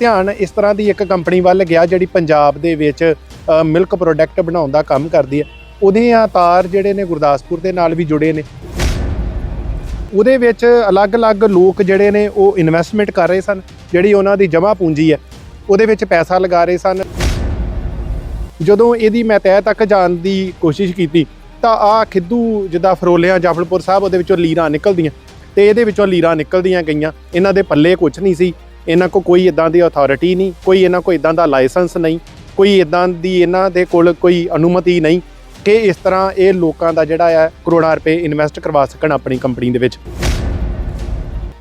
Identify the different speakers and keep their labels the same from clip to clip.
Speaker 1: ਧਿਆਨ ਇਸ ਤਰ੍ਹਾਂ ਦੀ ਇੱਕ ਕੰਪਨੀ ਵੱਲ ਗਿਆ ਜਿਹੜੀ ਪੰਜਾਬ ਦੇ ਵਿੱਚ ਮਿਲਕ ਪ੍ਰੋਡਕਟ ਬਣਾਉਣ ਦਾ ਕੰਮ ਕਰਦੀ ਹੈ। ਉਹਦੇ ਆ ਤਾਰ ਜਿਹੜੇ ਨੇ ਗੁਰਦਾਸਪੁਰ ਦੇ ਨਾਲ ਵੀ ਜੁੜੇ ਨੇ। ਉਹਦੇ ਵਿੱਚ ਅਲੱਗ-ਅਲੱਗ ਲੋਕ ਜਿਹੜੇ ਨੇ ਉਹ ਇਨਵੈਸਟਮੈਂਟ ਕਰ ਰਹੇ ਸਨ, ਜਿਹੜੀ ਉਹਨਾਂ ਦੀ ਜਮ੍ਹਾਂ ਪੂੰਜੀ ਹੈ। ਉਹਦੇ ਵਿੱਚ ਪੈਸਾ ਲਗਾ ਰਹੇ ਸਨ। ਜਦੋਂ ਇਹਦੀ ਮੈਂ ਤਹਿ ਤੱਕ ਜਾਣ ਦੀ ਕੋਸ਼ਿਸ਼ ਕੀਤੀ, ਤਾਂ ਆ ਖਿੱਦੂ ਜਿੱਦਾਂ ਫਰੋਲਿਆਂ ਜਾਫਲਪੁਰ ਸਾਹਿਬ ਉਹਦੇ ਵਿੱਚੋਂ ਲੀਰਾਂ ਨਿਕਲਦੀਆਂ। ਤੇ ਇਹਦੇ ਵਿੱਚੋਂ ਲੀਰਾਂ ਨਿਕਲਦੀਆਂ ਗਈਆਂ। ਇਹਨਾਂ ਦੇ ਪੱਲੇ ਕੁਝ ਨਹੀਂ ਸੀ। ਇਹਨਾਂ ਕੋ ਕੋਈ ਇਦਾਂ ਦੀ ਅਥਾਰਟੀ ਨਹੀਂ ਕੋਈ ਇਹਨਾਂ ਕੋ ਇਦਾਂ ਦਾ ਲਾਇਸੈਂਸ ਨਹੀਂ ਕੋਈ ਇਦਾਂ ਦੀ ਇਹਨਾਂ ਦੇ ਕੋਲ ਕੋਈ ਅਨੁਮਤੀ ਨਹੀਂ ਕਿ ਇਸ ਤਰ੍ਹਾਂ ਇਹ ਲੋਕਾਂ ਦਾ ਜਿਹੜਾ ਆ ਕਰੋੜਾਂ ਰੁਪਏ ਇਨਵੈਸਟ ਕਰਵਾ ਸਕਣ ਆਪਣੀ ਕੰਪਨੀ ਦੇ ਵਿੱਚ।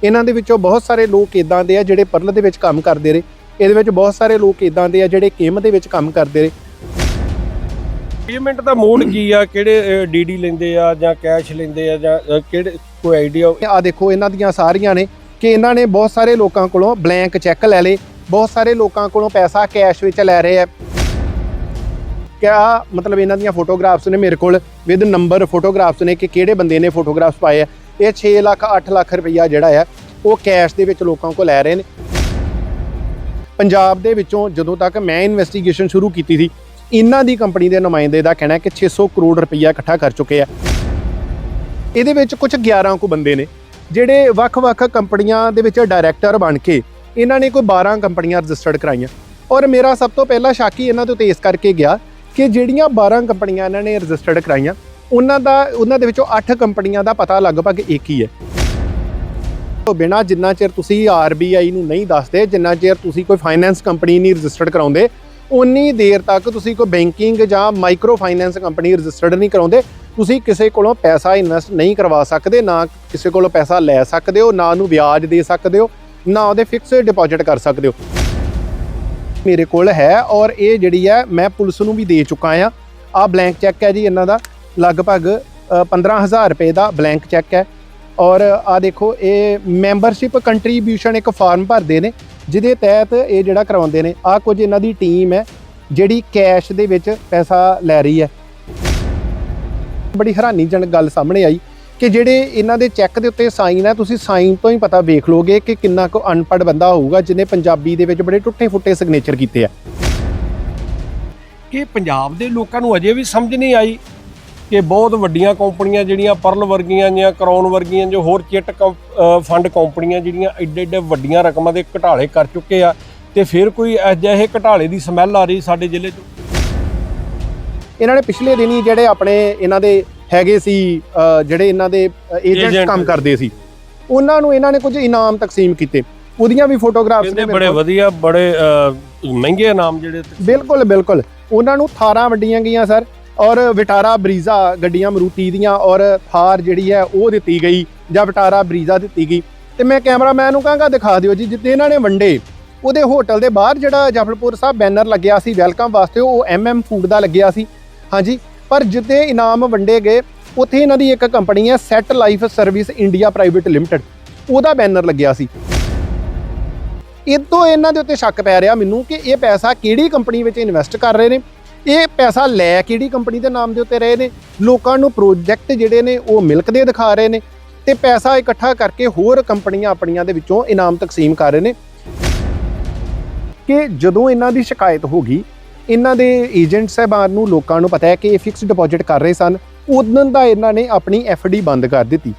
Speaker 1: ਇਹਨਾਂ ਦੇ ਵਿੱਚੋਂ ਬਹੁਤ ਸਾਰੇ ਲੋਕ ਇਦਾਂ ਦੇ ਆ ਜਿਹੜੇ ਪਰਲ ਦੇ ਵਿੱਚ ਕੰਮ ਕਰਦੇ ਰਹੇ। ਇਹਦੇ ਵਿੱਚ ਬਹੁਤ ਸਾਰੇ ਲੋਕ ਇਦਾਂ ਦੇ ਆ ਜਿਹੜੇ ਕਿਮ ਦੇ ਵਿੱਚ ਕੰਮ ਕਰਦੇ ਰਹੇ।
Speaker 2: ਪੇਮੈਂਟ ਦਾ ਮੋਡ ਕੀ ਆ? ਕਿਹੜੇ ਡੀਡੀ ਲੈਂਦੇ ਆ ਜਾਂ ਕੈਸ਼ ਲੈਂਦੇ ਆ ਜਾਂ ਕਿਹੜੇ ਕੋਈ ਆਈਡੀਆ
Speaker 1: ਆ ਦੇਖੋ ਇਹਨਾਂ ਦੀਆਂ ਸਾਰੀਆਂ ਨੇ ਕਿ ਇਹਨਾਂ ਨੇ ਬਹੁਤ ਸਾਰੇ ਲੋਕਾਂ ਕੋਲੋਂ ਬਲੈਂਕ ਚੈੱਕ ਲੈ ਲਏ, ਬਹੁਤ ਸਾਰੇ ਲੋਕਾਂ ਕੋਲੋਂ ਪੈਸਾ ਕੈਸ਼ ਵਿੱਚ ਲੈ ਰਹੇ ਆ। ਕਿਆ ਮਤਲਬ ਇਹਨਾਂ ਦੀਆਂ ਫੋਟੋਗ੍ਰਾਫਸ ਨੇ ਮੇਰੇ ਕੋਲ? ਵਿਦ ਨੰਬਰ ਫੋਟੋਗ੍ਰਾਫਸ ਨੇ ਕਿ ਕਿਹੜੇ ਬੰਦੇ ਨੇ ਫੋਟੋਗ੍ਰਾਫਸ ਪਾਏ ਆ? ਇਹ 6 ਲੱਖ 8 ਲੱਖ ਰੁਪਈਆ ਜਿਹੜਾ ਆ, ਉਹ ਕੈਸ਼ ਦੇ ਵਿੱਚ ਲੋਕਾਂ ਕੋਲ ਲੈ ਰਹੇ ਨੇ। ਪੰਜਾਬ ਦੇ ਵਿੱਚੋਂ ਜਦੋਂ ਤੱਕ ਮੈਂ ਇਨਵੈਸਟੀਗੇਸ਼ਨ ਸ਼ੁਰੂ ਕੀਤੀ ਸੀ, ਇਹਨਾਂ ਦੀ ਕੰਪਨੀ ਦੇ ਨੁਮਾਇੰਦੇ ਦਾ ਕਹਿਣਾ ਹੈ ਕਿ 600 ਕਰੋੜ ਰੁਪਈਆ ਇਕੱਠਾ ਕਰ ਚੁੱਕੇ ਆ। ਇਹਦੇ ਵਿੱਚ ਕੁਝ 11 ਕੁ ਬੰਦੇ ਨੇ। ਜਿਹੜੇ ਵੱਖ-ਵੱਖ ਕੰਪਨੀਆਂ ਦੇ ਵਿੱਚ ਡਾਇਰੈਕਟਰ ਬਣ ਕੇ ਇਹਨਾਂ ਨੇ ਕੋਈ 12 ਕੰਪਨੀਆਂ ਰਜਿਸਟਰਡ ਕਰਾਈਆਂ। ਔਰ ਮੇਰਾ ਸਭ ਤੋਂ ਪਹਿਲਾ ਸ਼ੱਕ ਹੀ ਇਹਨਾਂ ਉੱਤੇ ਇਸ ਕਰਕੇ ਗਿਆ ਕਿ ਜਿਹੜੀਆਂ 12 ਕੰਪਨੀਆਂ ਇਹਨਾਂ ਨੇ ਰਜਿਸਟਰਡ ਕਰਾਈਆਂ, ਉਹਨਾਂ ਦਾ, ਉਹਨਾਂ ਦੇ ਵਿੱਚੋਂ 8 ਕੰਪਨੀਆਂ ਦਾ ਪਤਾ ਲਗਭਗ ਇੱਕ ਹੀ ਹੈ। ਤੋਂ ਬਿਨਾ ਜਿੰਨਾ ਚਿਰ ਤੁਸੀਂ ਆਰਬੀਆਈ ਨੂੰ ਨਹੀਂ ਦੱਸਦੇ, ਜਿੰਨਾ ਚਿਰ ਤੁਸੀਂ ਕੋਈ ਫਾਈਨੈਂਸ ਕੰਪਨੀ ਨਹੀਂ ਰਜਿਸਟਰਡ ਕਰਾਉਂਦੇ ਉਨੀ ਦੇਰ ਤੱਕ ਤੁਸੀਂ ਕੋਈ ਬੈਂਕਿੰਗ ਜਾਂ ਮਾਈਕਰੋ ਫਾਈਨੈਂਸ ਕੰਪਨੀ ਰਜਿਸਟਰਡ ਨਹੀਂ ਕਰਾਉਂਦੇ ਤੁਸੀਂ ਕਿਸੇ ਕੋਲੋਂ ਪੈਸਾ ਇਨਵੈਸਟ ਨਹੀਂ ਕਰਵਾ ਸਕਦੇ ਨਾ ਕਿਸੇ ਕੋਲੋਂ ਪੈਸਾ ਲੈ ਸਕਦੇ ਹੋ ਨਾ ਉਹਨੂੰ ਵਿਆਜ ਦੇ ਸਕਦੇ ਹੋ ਨਾ ਉਹਦੇ ਫਿਕਸ ਡਿਪੋਜ਼ਿਟ ਕਰ ਸਕਦੇ ਹੋ। ਮੇਰੇ ਕੋਲ ਹੈ ਔਰ ਇਹ ਜਿਹੜੀ ਹੈ ਮੈਂ ਪੁਲਿਸ ਨੂੰ ਵੀ ਦੇ ਚੁੱਕਾ ਆ ਆ ਬਲੈਂਕ ਚੈੱਕ ਹੈ ਜੀ ਇਹਨਾਂ ਦਾ। ਲਗਭਗ ਅ, 15000 ਰੁਪਏ ਦਾ ਬਲੈਂਕ ਚੈੱਕ ਹੈ। ਔਰ ਆ ਦੇਖੋ ਇਹ ਮੈਂਬਰਸ਼ਿਪ ਕੰਟਰੀਬਿਊਸ਼ਨ ਇੱਕ ਫਾਰਮ ਭਰਦੇ ਨੇ ਜਿਹਦੇ ਤਹਿਤ ਇਹ ਜਿਹੜਾ ਕਰਵਾਉਂਦੇ ਨੇ। ਆ ਕੁਝ ਇਹਨਾਂ ਦੀ ਟੀਮ ਹੈ ਜਿਹੜੀ ਕੈਸ਼ ਦੇ ਵਿੱਚ ਪੈਸਾ ਲੈ ਰਹੀ ਹੈ। ਬੜੀ ਹੈਰਾਨੀਜਨਕ ਗੱਲ ਸਾਹਮਣੇ ਆਈ ਕਿ ਜਿਹੜੇ ਇਹਨਾਂ ਦੇ ਚੈੱਕ ਦੇ ਉੱਤੇ ਸਾਈਨ ਹੈ ਤੁਸੀਂ ਸਾਈਨ ਤੋਂ ਹੀ ਪਤਾ ਵੇਖ ਲੋਗੇ ਕਿ ਕਿੰਨਾ ਕੁ ਅਨਪੜ੍ਹ ਬੰਦਾ ਹੋਊਗਾ, ਜਿਹਨੇ ਪੰਜਾਬੀ ਦੇ ਵਿੱਚ ਬੜੇ ਟੁੱਟੇ ਫੁੱਟੇ ਸਿਗਨੇਚਰ ਕੀਤੇ ਆ।
Speaker 2: ਕਿ ਪੰਜਾਬ ਦੇ ਲੋਕਾਂ ਨੂੰ ਅਜੇ ਵੀ ਸਮਝ ਨਹੀਂ ਆਈ ਕਿ ਬਹੁਤ ਵੱਡੀਆਂ ਕੰਪਨੀਆਂ ਜਿਹੜੀਆਂ, ਪਰਲ ਵਰਗੀਆਂ ਜਾਂ ਕਰਾਉਨ ਵਰਗੀਆਂ ਜੋ ਹੋਰ ਚਿੱਟ ਫੰਡ ਕੰਪਨੀਆਂ ਜਿਹੜੀਆਂ ਐਡੇ ਐਡੇ ਵੱਡੀਆਂ ਰਕਮਾਂ ਦੇ ਘਟਾਲੇ ਕਰ ਚੁੱਕੇ ਆ ਤੇ ਫਿਰ ਕੋਈ ਅਜਿਹੇ ਘਟਾਲੇ ਦੀ ਸਮੈਲ ਆ ਰਹੀ ਸਾਡੇ ਜ਼ਿਲ੍ਹੇ 'ਚ?
Speaker 1: ਇਹਨਾਂ ਨੇ ਪਿਛਲੇ ਦਿਨੀ ਜਿਹੜੇ ਆਪਣੇ ਇਹਨਾਂ ਦੇ ਹੈਗੇ ਸੀ ਜਿਹੜੇ ਇਹਨਾਂ ਦੇ ਏਜੰਟ। ਕੰਮ ਕਰਦੇ ਸੀ ਉਹਨਾਂ ਨੂੰ ਇਹਨਾਂ ਨੇ ਕੁਝ ਇਨਾਮ ਤਕਸੀਮ ਕੀਤੇ। ਉਹਦੀਆਂ ਵੀ ਫੋਟੋਗ੍ਰਾਫਸ ਨੇ
Speaker 2: ਬੜੇ। ਵਧੀਆ ਬੜੇ ਮਹਿੰਗੇ ਨਾਮ ਜਿਹੜੇ
Speaker 1: ਬਿਲਕੁਲ ਬਿਲਕੁਲ। ਉਹਨਾਂ ਨੂੰ ਥਾਰਾਂ ਵੱਡੀਆਂ ਗਈਆਂ ਸਰ। ਔਰ ਵਿਟਾਰਾ ਬਰੀਜ਼ਾ ਗੱਡੀਆਂ ਮਰੂਤੀ ਦੀਆਂ ਔਰ ਥਾਰ ਜਿਹੜੀ ਹੈ ਉਹ ਦਿੱਤੀ ਗਈ ਜਾਂ ਵਿਟਾਰਾ ਬਰੀਜ਼ਾ ਦਿੱਤੀ ਗਈ। ਤੇ ਮੈਂ ਕੈਮਰਾਮੈਨ ਨੂੰ ਕਹਾਂਗਾ ਦਿਖਾ ਦਿਓ ਜੀ ਜਿੱਤੇ ਇਹਨਾਂ ਨੇ ਵੰਡੇ। ਉਹਦੇ ਹੋਟਲ ਦੇ ਬਾਹਰ ਜਿਹੜਾ ਜਫਲਪੁਰ ਸਾਹਿਬ ਬੈਨਰ ਲੱਗਿਆ ਸੀ ਵੈਲਕਮ ਵਾਸਤੇ ਉਹ ਐਮਐਮ ਫੂਡ ਦਾ ਲੱਗਿਆ ਸੀ। ਹਾਂਜੀ, ਪਰ ਜਿੱਤੇ ਇਨਾਮ ਵੰਡੇ ਗਏ, ਉੱਥੇ ਇਹਨਾਂ ਦੀ ਇੱਕ ਕੰਪਨੀ ਹੈ set life service India private limited ਉਹਦਾ ਬੈਨਰ ਲੱਗਿਆ ਸੀ। ਇਦੋਂ ਇਹਨਾਂ ਦੇ ਉੱਤੇ ਸ਼ੱਕ ਪੈ ਰਿਹਾ ਮੈਨੂੰ ਕਿ ਇਹ ਪੈਸਾ ਕਿਹੜੀ ਕੰਪਨੀ ਵਿੱਚ ਇਨਵੈਸਟ ਕਰ ਰਹੇ ਨੇ? ਇਹ ਪੈਸਾ ਲੈ ਕਿਹੜੀ ਕੰਪਨੀ ਦੇ ਨਾਮ ਦੇ ਉੱਤੇ ਰਹੇ ਨੇ? ਲੋਕਾਂ ਨੂੰ ਪ੍ਰੋਜੈਕਟ ਜਿਹੜੇ ਨੇ, ਉਹ ਮਿਲਕ ਦੇ ਦਿਖਾ ਰਹੇ ਨੇ। ਤੇ ਪੈਸਾ ਇਕੱਠਾ ਕਰਕੇ ਹੋਰ ਕੰਪਨੀਆਂ ਆਪਣੀਆਂ ਦੇ ਵਿੱਚੋਂ ਇਨਾਮ ਤਕਸੀਮ ਕਰ ਰਹੇ ਨੇ। ਕਿ ਜਦੋਂ ਇਹਨਾਂ ਦੀ ਸ਼ਿਕਾਇਤ ਹੋ ਗਈ ਇਹਨਾਂ ਦੇ ਏਜੰਟ ਸਾਹਿਬਾਨ ਨੂੰ ਲੋਕਾਂ ਨੂੰ ਪਤਾ ਹੈ ਕਿ ਇਹ ਫਿਕਸ ਡਿਪੋਜ਼ਿਟ ਕਰ ਰਹੇ ਸਨ। ਉਦੋਂ ਦਾ ਇਹਨਾਂ ਨੇ ਆਪਣੀ ਡੀ ਬੰਦ ਕਰ ਦਿੱਤੀ।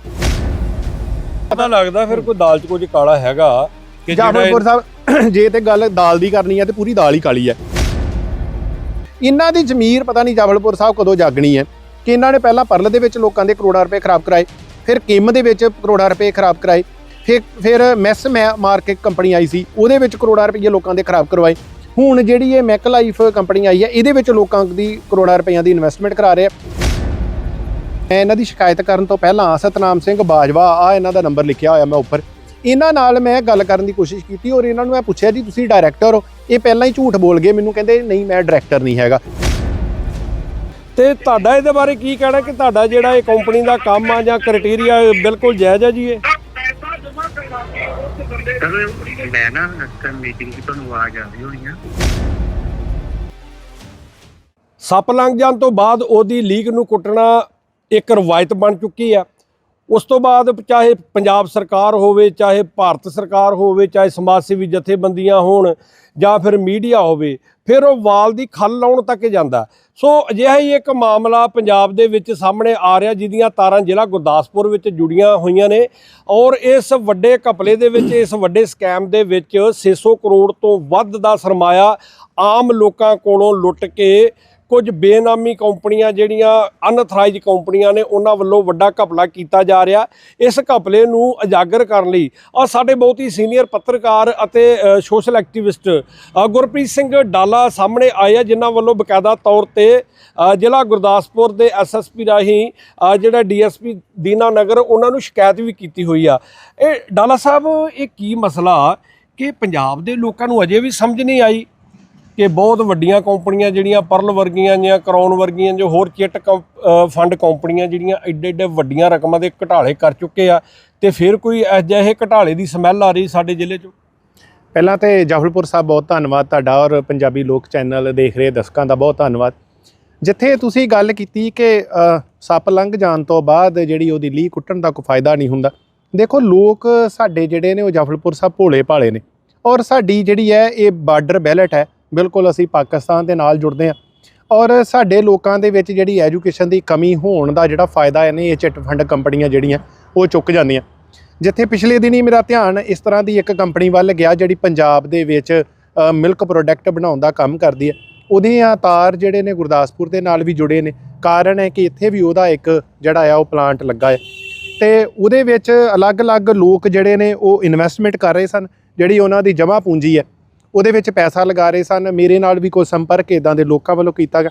Speaker 2: ਪਤਾ ਲੱਗਦਾ ਫਿਰ ਕੋਈ ਦਾਲ 'ਚ ਕੁਝ ਕਾਲਾ ਹੈਗਾ ਕਿ
Speaker 1: ਜਾਫਰਪੁਰ ਸਾਹਿਬ ਜੇ ਤੇ ਗੱਲ ਦਾਲ ਦੀ ਕਰਨੀ ਹੈ ਤੇ ਪੂਰੀ ਦਾਲ ਹੀ ਕਾਲੀ ਹੈ। ਇਹਨਾਂ ਦੀ ਜ਼ਮੀਰ ਪਤਾ ਨਹੀਂ ਜਾਫਰਪੁਰ ਸਾਹਿਬ ਕਦੋਂ ਜਾਗਣੀ ਹੈ ਕਿ ਇਹਨਾਂ ਨੇ ਪਹਿਲਾਂ ਪਰਲ ਦੇ ਵਿੱਚ ਲੋਕਾਂ ਦੇ ਕਰੋੜਾਂ ਰੁਪਏ ਖਰਾਬ ਕਰਾਏ ਫਿਰ ਕਿਮ ਦੇ ਵਿੱਚ ਕਰੋੜਾਂ ਰੁਪਏ ਖਰਾਬ ਕਰਾਏ ਫਿਰ ਫਿਰ ਮੈਸ ਮਾਰਕੀਟ ਕੰਪਨੀ ਆਈ ਸੀ ਉਹਦੇ ਵਿੱਚ ਕਰੋੜਾਂ ਰੁਪਏ ਲੋਕਾਂ ਦੇ ਖਰਾਬ ਕਰਵਾਏ। ਹੁਣ ਜਿਹੜੀ ਇਹ ਮੈਕ ਲਾਈਫ ਕੰਪਨੀ ਆਈ ਹੈ, ਇਹਦੇ ਵਿੱਚ ਲੋਕਾਂ ਦੀ ਕਰੋੜਾਂ ਰੁਪਈਆਂ ਦੀ ਇਨਵੈਸਟਮੈਂਟ ਕਰਾ ਰਹੇ ਆ। ਮੈਂ ਇਹਨਾਂ ਦੀ ਸ਼ਿਕਾਇਤ ਕਰਨ ਤੋਂ ਪਹਿਲਾਂ ਸਤਨਾਮ ਸਿੰਘ ਬਾਜਵਾ, ਆ ਇਹਨਾਂ ਦਾ ਨੰਬਰ ਲਿਖਿਆ ਹੋਇਆ ਮੈਂ ਉੱਪਰ। ਇਹਨਾਂ ਨਾਲ ਮੈਂ ਗੱਲ ਕਰਨ ਦੀ ਕੋਸ਼ਿਸ਼ ਕੀਤੀ ਔਰ ਇਹਨਾਂ ਨੂੰ ਮੈਂ ਪੁੱਛਿਆ, ਜੀ, ਤੁਸੀਂ ਡਾਇਰੈਕਟਰ ਹੋ? ਇਹ ਪਹਿਲਾਂ ਹੀ ਝੂਠ ਬੋਲ ਗਏ, ਮੈਨੂੰ ਕਹਿੰਦੇ, ਨਹੀਂ, ਮੈਂ ਡਾਇਰੈਕਟਰ ਨਹੀਂ ਹੈਗਾ।
Speaker 2: ਤੇ ਤੁਹਾਡਾ ਇਹਦੇ ਬਾਰੇ ਕੀ ਕਹਿਣਾ ਕਿ ਤੁਹਾਡਾ ਜਿਹੜਾ ਇਹ ਕੰਪਨੀ ਦਾ ਕੰਮ ਆ ਜਾਂ ਕ੍ਰਾਈਟੇਰੀਆ ਬਿਲਕੁਲ ਜਾਇਜ਼ ਹੈ ਜੀ ਇਹ?
Speaker 3: ਸਰ ਮੈਂ ਨਾ ਅਕਸਰ ਮੀਟਿੰਗ 'ਚ ਤੁਹਾਨੂੰ ਆਵਾਜ਼ ਆ ਰਹੀ ਹੋਣੀ ਆ
Speaker 2: ਸੱਪ ਲੰਘ ਜਾਣ ਤੋਂ ਬਾਅਦ ਉਹਦੀ ਲੀਗ ਨੂੰ ਕੁੱਟਣਾ ਇੱਕ ਰਵਾਇਤ ਬਣ ਚੁੱਕੀ ਆ ਉਸ ਤੋਂ ਬਾਅਦ ਚਾਹੇ ਪੰਜਾਬ ਸਰਕਾਰ ਹੋਵੇ, ਚਾਹੇ ਭਾਰਤ ਸਰਕਾਰ ਹੋਵੇ, ਚਾਹੇ ਸਮਾਜ ਸੇਵੀ ਜਥੇਬੰਦੀਆਂ ਹੋਣ ਜਾਂ ਫਿਰ ਮੀਡੀਆ ਹੋਵੇ ਫਿਰ ਉਹ ਵਾਲ ਦੀ ਖੱਲ ਲਾਉਣ ਤੱਕ ਜਾਂਦਾ। ਸੋ ਅਜਿਹਾ ਹੀ ਇੱਕ ਮਾਮਲਾ ਪੰਜਾਬ ਦੇ ਵਿੱਚ ਸਾਹਮਣੇ ਆ ਰਿਹਾ, ਜਿਹਦੀਆਂ ਤਾਰਾਂ ਜ਼ਿਲ੍ਹਾ ਗੁਰਦਾਸਪੁਰ ਵਿੱਚ ਜੁੜੀਆਂ ਹੋਈਆਂ ਨੇ ਔਰ ਇਸ ਵੱਡੇ ਘਪਲੇ ਦੇ ਵਿੱਚ, ਇਸ ਵੱਡੇ ਸਕੈਮ ਦੇ ਵਿੱਚ 600 ਕਰੋੜ ਤੋਂ ਵੱਧ ਦਾ ਸਰਮਾਇਆ ਆਮ ਲੋਕਾਂ ਕੋਲੋਂ ਲੁੱਟ ਕੇ ਕੁਝ ਬੇਨਾਮੀ ਕੰਪਨੀਆਂ ਜਿਹੜੀਆਂ ਅਨਥਰਾਈਜ਼ ਕੰਪਨੀਆਂ ਨੇ ਉਹਨਾਂ ਵੱਲੋਂ ਵੱਡਾ ਘਪਲਾ ਕੀਤਾ ਜਾ ਰਿਹਾ। ਇਸ ਘਪਲੇ ਨੂੰ ਉਜਾਗਰ ਕਰਨ ਲਈ ਆ ਸਾਡੇ ਬਹੁਤ ਹੀ ਸੀਨੀਅਰ ਪੱਤਰਕਾਰ ਅਤੇ ਸੋਸ਼ਲ ਐਕਟਿਵਿਸਟ ਗੁਰਪ੍ਰੀਤ ਸਿੰਘ ਡਾਲਾ ਸਾਹਮਣੇ ਆਏ ਆ ਜਿਨ੍ਹਾਂ ਵੱਲੋਂ ਬਕਾਇਦਾ ਤੌਰ ਤੇ ਜ਼ਿਲ੍ਹਾ ਗੁਰਦਾਸਪੁਰ ਦੇ ਐਸਐਸਪੀ ਰਾਹੀਂ ਅ, ਜਿਹੜਾ ਡੀਐਸਪੀ ਦੀਨਾ ਨਗਰ ਉਹਨਾਂ ਨੂੰ ਸ਼ਿਕਾਇਤ ਵੀ ਕੀਤੀ ਹੋਈ ਆ। ਇਹ ਡਾਲਾ ਸਾਹਿਬ ਇਹ ਕੀ ਮਸਲਾ? ਕਿ ਪੰਜਾਬ ਦੇ ਲੋਕਾਂ ਨੂੰ ਅਜੇ ਵੀ ਸਮਝ ਨਹੀਂ ਆਈ। ਕਿ ਬਹੁਤ ਵੱਡੀਆਂ ਕੰਪਨੀਆਂ ਜਿਹੜੀਆਂ ਪਰਲ ਵਰਗੀਆਂ ਜਾਂ ਕਰਾਉਨ ਵਰਗੀਆਂ ਜੋ ਹੋਰ ਚਿੱਟ ਕੰਪ- ਫੰਡ ਕੰਪਨੀਆਂ ਜਿਹੜੀਆਂ ਐਡੇ ਐਡੇ ਵੱਡੀਆਂ ਰਕਮਾਂ ਦੇ ਘਟਾਲੇ ਕਰ ਚੁੱਕੇ ਆ ਤੇ ਫਿਰ ਕੋਈ ਅਜਿਹੇ ਘਟਾਲੇ ਦੀ ਸਮੈਲ ਆ ਰਹੀ ਸਾਡੇ ਜ਼ਿਲ੍ਹੇ 'ਚ?
Speaker 1: ਪਹਿਲਾਂ ਤੇ ਜਾਫਲਪੁਰ ਸਾਹਿਬ ਬਹੁਤ ਧੰਨਵਾਦ ਤੁਹਾਡਾ ਔਰ ਪੰਜਾਬੀ ਲੋਕ ਚੈਨਲ ਦੇਖ ਰਹੇ ਦਰਸ਼ਕਾਂ ਦਾ ਬਹੁਤ ਧੰਨਵਾਦ। ਜਿੱਥੇ ਤੁਸੀਂ ਗੱਲ ਕੀਤੀ ਕਿ ਸੱਪ ਲੰਘ ਜਾਣ ਤੋਂ ਬਾਅਦ ਜਿਹੜੀ ਉਹਦੀ ਲੀਹ ਕੁੱਟਣ ਦਾ ਕੋਈ ਫਾਇਦਾ ਨਹੀਂ ਹੁੰਦਾ, ਦੇਖੋ ਲੋਕ ਸਾਡੇ ਜਿਹੜੇ ਨੇ ਉਹ ਜਾਫਲਪੁਰ ਸਾਹਿਬ ਭੋਲੇ ਭਾਲੇ ਨੇ ਔਰ ਸਾਡੀ ਜਿਹੜੀ ਹੈ ਇਹ ਬਾਰਡਰ ਬੈਲਟ ਹੈ ਬਿਲਕੁਲ ਅਸੀਂ ਪਾਕਿਸਤਾਨ ਦੇ ਨਾਲ ਜੁੜਦੇ ਹਾਂ। ਔਰ ਸਾਡੇ ਲੋਕਾਂ ਦੇ ਵਿੱਚ ਜਿਹੜੀ ਐਜੂਕੇਸ਼ਨ ਦੀ ਕਮੀ ਹੋਣ ਦਾ ਜਿਹੜਾ ਫਾਇਦਾ ਹੈ ਨੇ, ਇਹ ਚਿੱਟ ਫੰਡ ਕੰਪਨੀਆਂ ਜਿਹੜੀਆਂ, ਉਹ ਚੁੱਕ ਜਾਂਦੀਆਂ। ਜਿੱਥੇ ਪਿਛਲੇ ਦਿਨੀ ਮੇਰਾ ਧਿਆਨ ਇਸ ਤਰ੍ਹਾਂ ਦੀ ਇੱਕ ਕੰਪਨੀ ਵੱਲ ਗਿਆ, ਜਿਹੜੀ ਪੰਜਾਬ ਦੇ ਵਿੱਚ ਮਿਲਕ ਪ੍ਰੋਡਕਟ ਬਣਾਉਣ ਦਾ ਕੰਮ ਕਰਦੀ ਹੈ। ਉਹਦੇ ਆ ਤਾਰ ਜਿਹੜੇ ਨੇ ਗੁਰਦਾਸਪੁਰ ਦੇ ਨਾਲ ਵੀ ਜੁੜੇ ਨੇ। ਕਾਰਨ ਹੈ ਕਿ ਇੱਥੇ ਵੀ ਉਹਦਾ ਇੱਕ ਜਿਹੜਾ ਆ, ਉਹ ਪਲਾਂਟ ਲੱਗਾ ਹੈ। ਤੇ ਉਹਦੇ ਵਿੱਚ ਅਲੱਗ-ਅਲੱਗ ਲੋਕ ਜਿਹੜੇ ਨੇ, ਉਹ ਇਨਵੈਸਟਮੈਂਟ ਕਰ ਰਹੇ ਸਨ। ਜਿਹੜੀ ਉਹਨਾਂ ਦੀ ਜਮ੍ਹਾਂ ਪੂੰਜੀ ਹੈ। ਉਹਦੇ ਵਿੱਚ ਪੈਸਾ ਲਗਾ ਰਹੇ ਸਨ, ਮੇਰੇ ਨਾਲ ਵੀ ਕੋਈ ਸੰਪਰਕ ਇਦਾਂ ਦੇ ਲੋਕਾਂ ਵੱਲੋਂ ਕੀਤਾ ਗਿਆ।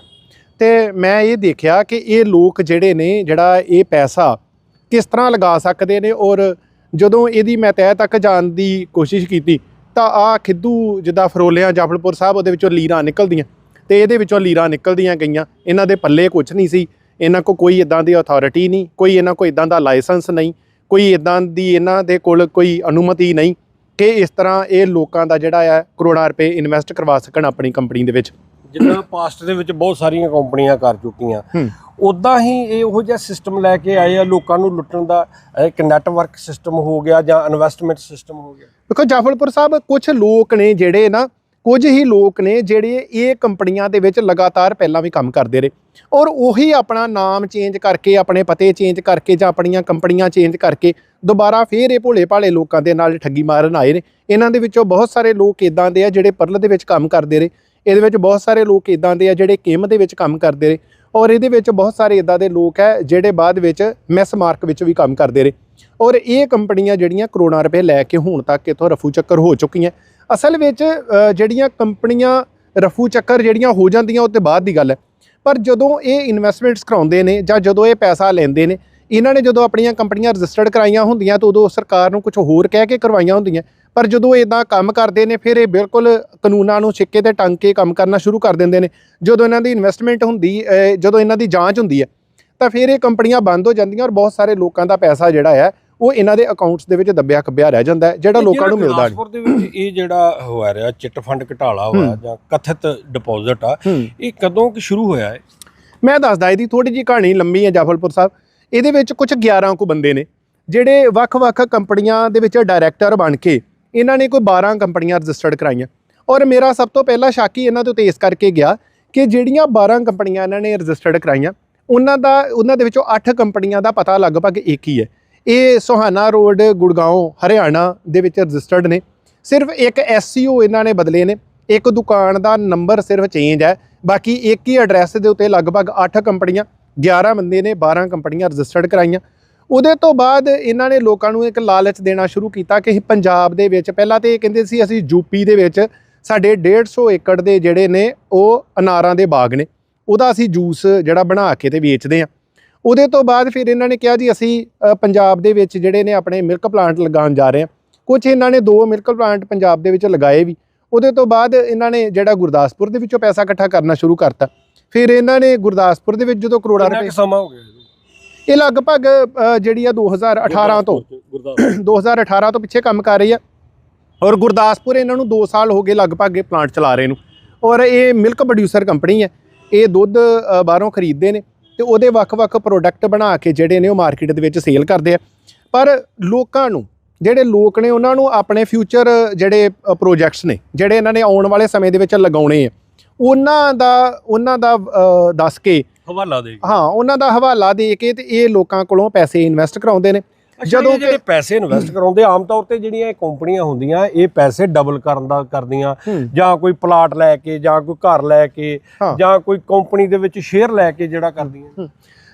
Speaker 1: ਤੇ ਮੈਂ ਇਹ ਦੇਖਿਆ ਕਿ ਇਹ ਲੋਕ ਜਿਹੜੇ ਨੇ, ਜਿਹੜਾ ਇਹ ਪੈਸਾ ਕਿਸ ਤਰ੍ਹਾਂ ਲਗਾ ਸਕਦੇ ਨੇ ਔਰ ਜਦੋਂ ਇਹਦੀ ਮੈਂ ਤਹਿ ਤੱਕ ਜਾਣ ਦੀ ਕੋਸ਼ਿਸ਼ ਕੀਤੀ, ਤਾਂ ਆ ਖਿੱਦੂ ਜਿੱਦਾਂ ਫਰੋਲਿਆਂ ਜਾਫਲਪੁਰ ਸਾਹਿਬ ਉਹਦੇ ਵਿੱਚੋਂ ਲੀਰਾਂ ਨਿਕਲਦੀਆਂ, ਤੇ ਇਹਦੇ ਵਿੱਚੋਂ ਲੀਰਾਂ ਨਿਕਲਦੀਆਂ ਗਈਆਂ। ਇਹਨਾਂ ਦੇ ਪੱਲੇ ਕੁਝ ਨਹੀਂ ਸੀ, ਇਹਨਾਂ ਕੋ ਕੋਈ ਇਦਾਂ ਦੀ ਅਥਾਰਟੀ ਨਹੀਂ, ਕੋਈ ਇਹਨਾਂ ਕੋ ਇਦਾਂ ਦਾ ਲਾਇਸੈਂਸ ਨਹੀਂ, ਕੋਈ ਇਦਾਂ ਦੀ ਇਹਨਾਂ ਦੇ ਕੋਲ ਕੋਈ ਅਨੁਮਤੀ ਨਹੀਂ। ਕਿ ਇਸ ਤਰ੍ਹਾਂ ਇਹ ਲੋਕਾਂ ਦਾ ਜਿਹੜਾ ਹੈ ਕਰੋੜਾਂ ਰੁਪਏ ਇਨਵੈਸਟ ਕਰਵਾ ਸਕਣ ਆਪਣੀ ਕੰਪਨੀ ਦੇ ਵਿੱਚ?
Speaker 2: ਜਿੱਦਾਂ ਪਾਸਟ ਦੇ ਵਿੱਚ ਬਹੁਤ ਸਾਰੀਆਂ ਕੰਪਨੀਆਂ ਕਰ ਚੁੱਕੀਆਂ। ਉਦਾਂ ਹੀ ਇਹ ਉਹੋ ਜਿਹਾ ਸਿਸਟਮ ਲੈ ਕੇ ਆਏ ਆ ਲੋਕਾਂ ਨੂੰ ਲੁੱਟਣ ਦਾ ਇੱਕ ਨੈਟਵਰਕ ਸਿਸਟਮ ਹੋ ਗਿਆ ਜਾਂ ਇਨਵੈਸਟਮੈਂਟ ਸਿਸਟਮ ਹੋ ਗਿਆ।
Speaker 1: ਦੇਖੋ ਜਾਫਲਪੁਰ ਸਾਹਿਬ ਕੁਝ ਲੋਕ ਨੇ ਜਿਹੜੇ ਨਾ ਕੁਝ ਹੀ ਲੋਕ ਨੇ ਜਿਹੜੇ ਇਹ ਕੰਪਨੀਆਂ ਦੇ ਵਿੱਚ ਲਗਾਤਾਰ ਪਹਿਲਾਂ ਵੀ ਕੰਮ ਕਰਦੇ ਰਹੇ। ਔਰ ਉਹੀ ਆਪਣਾ ਨਾਮ ਚੇਂਜ ਕਰਕੇ, ਆਪਣੇ ਪਤੇ ਚੇਂਜ ਕਰਕੇ ਜਾਂ ਆਪਣੀਆਂ ਕੰਪਨੀਆਂ ਚੇਂਜ ਕਰਕੇ ਦੁਬਾਰਾ ਫੇਰ ਇਹ ਭੋਲੇ ਭਾਲੇ ਲੋਕਾਂ ਦੇ ਨਾਲ ਠੱਗੀ ਮਾਰਨ ਆਏ ਨੇ। ਇਹਨਾਂ ਦੇ ਵਿੱਚੋਂ ਬਹੁਤ ਸਾਰੇ ਲੋਕ ਇਦਾਂ ਦੇ ਆ ਜਿਹੜੇ ਪਰਲ ਦੇ ਵਿੱਚ ਕੰਮ ਕਰਦੇ ਰਹੇ। ਇਹਦੇ ਵਿੱਚ ਬਹੁਤ ਸਾਰੇ ਲੋਕ ਇਦਾਂ ਦੇ ਆ ਜਿਹੜੇ ਕਿਮ ਦੇ ਵਿੱਚ ਕੰਮ ਕਰਦੇ ਰਹੇ। ਔਰ ਇਹਦੇ ਵਿੱਚ ਬਹੁਤ ਸਾਰੇ ਇਦਾਂ ਦੇ ਲੋਕ ਹੈ ਜਿਹੜੇ ਬਾਅਦ ਵਿੱਚ ਮੈਸ ਮਾਰਕ ਵਿੱਚ ਵੀ ਕੰਮ ਕਰਦੇ ਰਹੇ। ਔਰ ਇਹ ਕੰਪਨੀਆਂ ਜਿਹੜੀਆਂ ਕਰੋੜਾਂ ਰੁਪਏ ਲੈ ਕੇ ਹੁਣ ਤੱਕ ਇਥੋਂ ਰਫੂ ਚੱਕਰ ਹੋ ਚੁੱਕੀਆਂ। ਅਸਲ ਵਿੱਚ ਜਿਹੜੀਆਂ ਕੰਪਨੀਆਂ ਰਫੂ ਚੱਕਰ ਜਿਹੜੀਆਂ ਹੋ ਜਾਂਦੀਆਂ ਉਹ ਤੇ ਬਾਅਦ ਦੀ ਗੱਲ ਹੈ। ਪਰ ਜਦੋਂ ਇਹ ਇਨਵੈਸਟਮੈਂਟਸ ਕਰਾਉਂਦੇ ਨੇ ਜਾਂ ਜਦੋਂ ਇਹ ਪੈਸਾ ਲੈਂਦੇ ਨੇ, ਇਹਨਾਂ ਨੇ ਜਦੋਂ ਆਪਣੀਆਂ ਕੰਪਨੀਆਂ ਰਜਿਸਟਰਡ ਕਰਾਈਆਂ ਹੁੰਦੀਆਂ ਤਾਂ ਉਦੋਂ ਸਰਕਾਰ ਨੂੰ ਕੁਝ ਹੋਰ ਕਹਿ ਕੇ ਕਰਵਾਈਆਂ ਹੁੰਦੀਆਂ। ਪਰ ਜਦੋਂ ਇਦਾਂ ਕੰਮ ਕਰਦੇ ਨੇ, ਫਿਰ ਇਹ ਬਿਲਕੁਲ ਕਾਨੂੰਨਾਂ ਨੂੰ ਛਿੱਕੇ ਤੇ ਟੰਗ ਕੇ ਕੰਮ ਕਰਨਾ ਸ਼ੁਰੂ ਕਰ ਦਿੰਦੇ ਨੇ। ਜਦੋਂ ਇਹਨਾਂ ਦੀ ਇਨਵੈਸਟਮੈਂਟ ਹੁੰਦੀ ਜਦੋਂ ਇਹਨਾਂ ਦੀ ਜਾਂਚ ਹੁੰਦੀ ਹੈ, ਤਾਂ ਫਿਰ ਇਹ ਕੰਪਨੀਆਂ ਬੰਦ ਹੋ ਜਾਂਦੀਆਂ ਔਰ ਬਹੁਤ ਸਾਰੇ ਲੋਕਾਂ ਦਾ ਪੈਸਾ ਜਿਹੜਾ ਹੈ ਉਹ ਇਹਨਾਂ ਦੇ ਅਕਾਊਂਟਸ ਦੇ ਵਿੱਚ ਦੱਬਿਆ ਖੱਬਿਆ ਰਹਿ ਜਾਂਦਾ ਜਿਹੜਾ ਲੋਕਾਂ ਨੂੰ ਮਿਲਦਾ ਨਹੀਂ।
Speaker 2: ਗੁਰਦਾਸਪੁਰ ਦੇ ਵਿੱਚ ਇਹ ਜਿਹੜਾ ਹੋਇਆ ਰਿਹਾ ਚਿੱਟ ਫੰਡ ਘਟਾਲਾ ਹੋਇਆ ਜਾਂ ਕਥਿਤ ਡਿਪੋਜ਼ਿਟ ਆ ਇਹ ਕਦੋਂ ਕਿ ਸ਼ੁਰੂ ਹੋਇਆ ਹੈ
Speaker 1: ਮੈਂ ਦੱਸਦਾ ਇਹਦੀ ਥੋੜੀ ਜੀ ਕਹਾਣੀ ਲੰਮੀ ਹੈ ਜਾਫਲਪੁਰ ਸਾਹਿਬ। ਇਹਦੇ ਵਿੱਚ ਕੁਝ 11 ਕੁ ਬੰਦੇ ਨੇ ਜਿਹੜੇ ਵੱਖ-ਵੱਖ ਕੰਪਨੀਆਂ ਦੇ ਵਿੱਚ ਡਾਇਰੈਕਟਰ ਬਣ ਕੇ ਇਹਨਾਂ ਨੇ ਕੋਈ 12 ਕੰਪਨੀਆਂ ਰਜਿਸਟਰਡ ਕਰਾਈਆਂ। ਔਰ ਮੇਰਾ ਸਭ ਤੋਂ ਪਹਿਲਾ ਸ਼ੱਕ ਹੀ ਇਹਨਾਂ ਤੋਂ ਤੇ ਇਸ ਕਰਕੇ ਗਿਆ ਕਿ ਜਿਹੜੀਆਂ 12 ਕੰਪਨੀਆਂ ਇਹਨਾਂ ਨੇ ਰਜਿਸਟਰਡ ਕਰਾਈਆਂ ਉਹਨਾਂ ਦਾ ਉਹਨਾਂ ਦੇ ਵਿੱਚੋਂ 8 ਕੰਪਨੀਆਂ ਦਾ ਪਤਾ ਲਗਭਗ ਇੱਕ ਹੀ ਹੈ। ਇਹ ਸੁਹਾਨਾ ਰੋਡ ਗੁੜਗਾਉਂ ਹਰਿਆਣਾ ਦੇ ਵਿੱਚ ਰਜਿਸਟਰਡ ਨੇ। ਸਿਰਫ ਇੱਕ ਐਸਸੀਓ ਇਹਨਾਂ ਨੇ ਬਦਲੇ ਨੇ। ਇੱਕ ਦੁਕਾਨ ਦਾ ਨੰਬਰ ਸਿਰਫ ਚੇਂਜ ਹੈ। ਬਾਕੀ ਇੱਕ ਹੀ ਐਡਰੈਸ ਦੇ ਉੱਤੇ ਲਗਭਗ 8 ਕੰਪਨੀਆਂ 11 ਬੰਦੇ ਨੇ 12 ਕੰਪਨੀਆਂ ਰਜਿਸਟਰਡ ਕਰਾਈਆਂ। ਉਹਦੇ ਤੋਂ ਬਾਅਦ ਇਹਨਾਂ ਨੇ ਲੋਕਾਂ ਨੂੰ ਇੱਕ ਲਾਲਚ ਦੇਣਾ ਸ਼ੁਰੂ ਕੀਤਾ ਕਿ ਅਸੀਂ ਪੰਜਾਬ ਦੇ ਵਿੱਚ, ਪਹਿਲਾਂ ਤੇ ਇਹ ਕਹਿੰਦੇ ਸੀ ਅਸੀਂ ਯੂਪੀ ਦੇ ਵਿੱਚ ਸਾਡੇ 150 ਏਕੜ ਦੇ ਜਿਹੜੇ ਨੇ, ਉਹ ਅਨਾਰਾਂ ਦੇ ਬਾਗ ਨੇ। ਉਹਦਾ ਅਸੀਂ ਜੂਸ ਜਿਹੜਾ ਬਣਾ ਕੇ ਤੇ ਵੇਚਦੇ ਆ ਉਹਦੇ ਤੋਂ ਬਾਅਦ ਫਿਰ ਇਹਨਾਂ ਨੇ ਕਿਹਾ ਜੀ ਅਸੀਂ ਪੰਜਾਬ ਦੇ ਵਿੱਚ ਜਿਹੜੇ ਨੇ ਆਪਣੇ ਮਿਲਕ ਪਲਾਂਟ ਲਗਾਉਣ ਜਾ ਰਹੇ ਹਾਂ। ਕੁਝ ਇਹਨਾਂ ਨੇ ਦੋ ਮਿਲਕ ਪਲਾਂਟ ਪੰਜਾਬ ਦੇ ਵਿੱਚ ਲਗਾਏ ਵੀ। ਉਹਦੇ ਤੋਂ ਬਾਅਦ ਇਹਨਾਂ ਨੇ ਜਿਹੜਾ ਗੁਰਦਾਸਪੁਰ ਦੇ ਵਿੱਚੋਂ ਪੈਸਾ ਇਕੱਠਾ ਕਰਨਾ ਸ਼ੁਰੂ ਕਰਤਾ। ਫਿਰ ਇਹਨਾਂ ਨੇ ਗੁਰਦਾਸਪੁਰ ਦੇ ਵਿੱਚ ਜਦੋਂ ਕਰੋੜਾਂ ਰੁਪਏ
Speaker 2: ਸਮਾਂ ਹੋ ਗਿਆ?
Speaker 1: ਇਹ ਲਗਭਗ ਜਿਹੜੀ ਆ 2018 ਤੋਂ
Speaker 2: ਗੁਰਦਾਸਪੁਰ
Speaker 1: 2018 ਤੋਂ ਪਿੱਛੇ ਕੰਮ ਕਰ ਰਹੀ ਆ। ਔਰ ਗੁਰਦਾਸਪੁਰ ਇਹਨਾਂ ਨੂੰ 2 ਸਾਲ ਹੋ ਗਏ ਲਗਭਗ ਇਹ ਪਲਾਂਟ ਚਲਾ ਰਹੇ ਨੂੰ। ਔਰ ਇਹ ਮਿਲਕ ਪ੍ਰੋਡਿਊਸਰ ਕੰਪਨੀ ਹੈ ਇਹ ਦੁੱਧ ਬਾਹਰੋਂ ਖਰੀਦਦੇ ਨੇ। ਤੇ ਉਹਦੇ ਵੱਖ-ਵੱਖ ਪ੍ਰੋਡਕਟ ਬਣਾ ਕੇ ਜਿਹੜੇ ਨੇ ਉਹ ਮਾਰਕੀਟ ਦੇ ਵਿੱਚ ਸੇਲ ਕਰਦੇ ਆ। ਪਰ ਲੋਕਾਂ ਨੂੰ ਜਿਹੜੇ ਲੋਕ ਨੇ ਉਹਨਾਂ ਨੂੰ ਆਪਣੇ ਫਿਊਚਰ ਜਿਹੜੇ ਪ੍ਰੋਜੈਕਟਸ ਨੇ ਜਿਹੜੇ ਇਹਨਾਂ ਨੇ ਆਉਣ ਵਾਲੇ ਸਮੇਂ ਦੇ ਵਿੱਚ ਲਗਾਉਣੇ ਆ ਉਹਨਾਂ ਦਾ ਉਹਨਾਂ ਦਾ ਦੱਸ ਕੇ
Speaker 2: ਹਵਾਲਾ ਦੇ
Speaker 1: ਹਾਂ ਉਹਨਾਂ ਦਾ ਹਵਾਲਾ ਦੇ ਕੇ ਤੇ ਇਹ ਲੋਕਾਂ ਕੋਲੋਂ ਪੈਸੇ ਇਨਵੈਸਟ ਕਰਾਉਂਦੇ ਨੇ।
Speaker 2: ਜਦੋਂ ਜਿਹੜੇ
Speaker 1: ਕਿ
Speaker 2: ਪੈਸੇ ਇਨਵੈਸਟ ਕਰਾਉਂਦੇ ਆਮ ਤੌਰ ਤੇ ਜਿਹੜੀਆਂ ਇਹ ਕੰਪਨੀਆਂ ਹੁੰਦੀਆਂ ਇਹ ਪੈਸੇ ਡਬਲ ਕਰਨ ਦਾ ਕਰਦੀਆਂ। ਜਾਂ ਕੋਈ ਪਲਾਟ ਲੈ ਕੇ ਜਾਂ ਕੋਈ ਘਰ ਲੈ ਕੇ। ਜਾਂ ਕੋਈ ਕੰਪਨੀ ਦੇ ਵਿੱਚ ਸ਼ੇਅਰ ਲੈ ਕੇ ਜਿਹੜਾ ਕਰਦੀਆਂ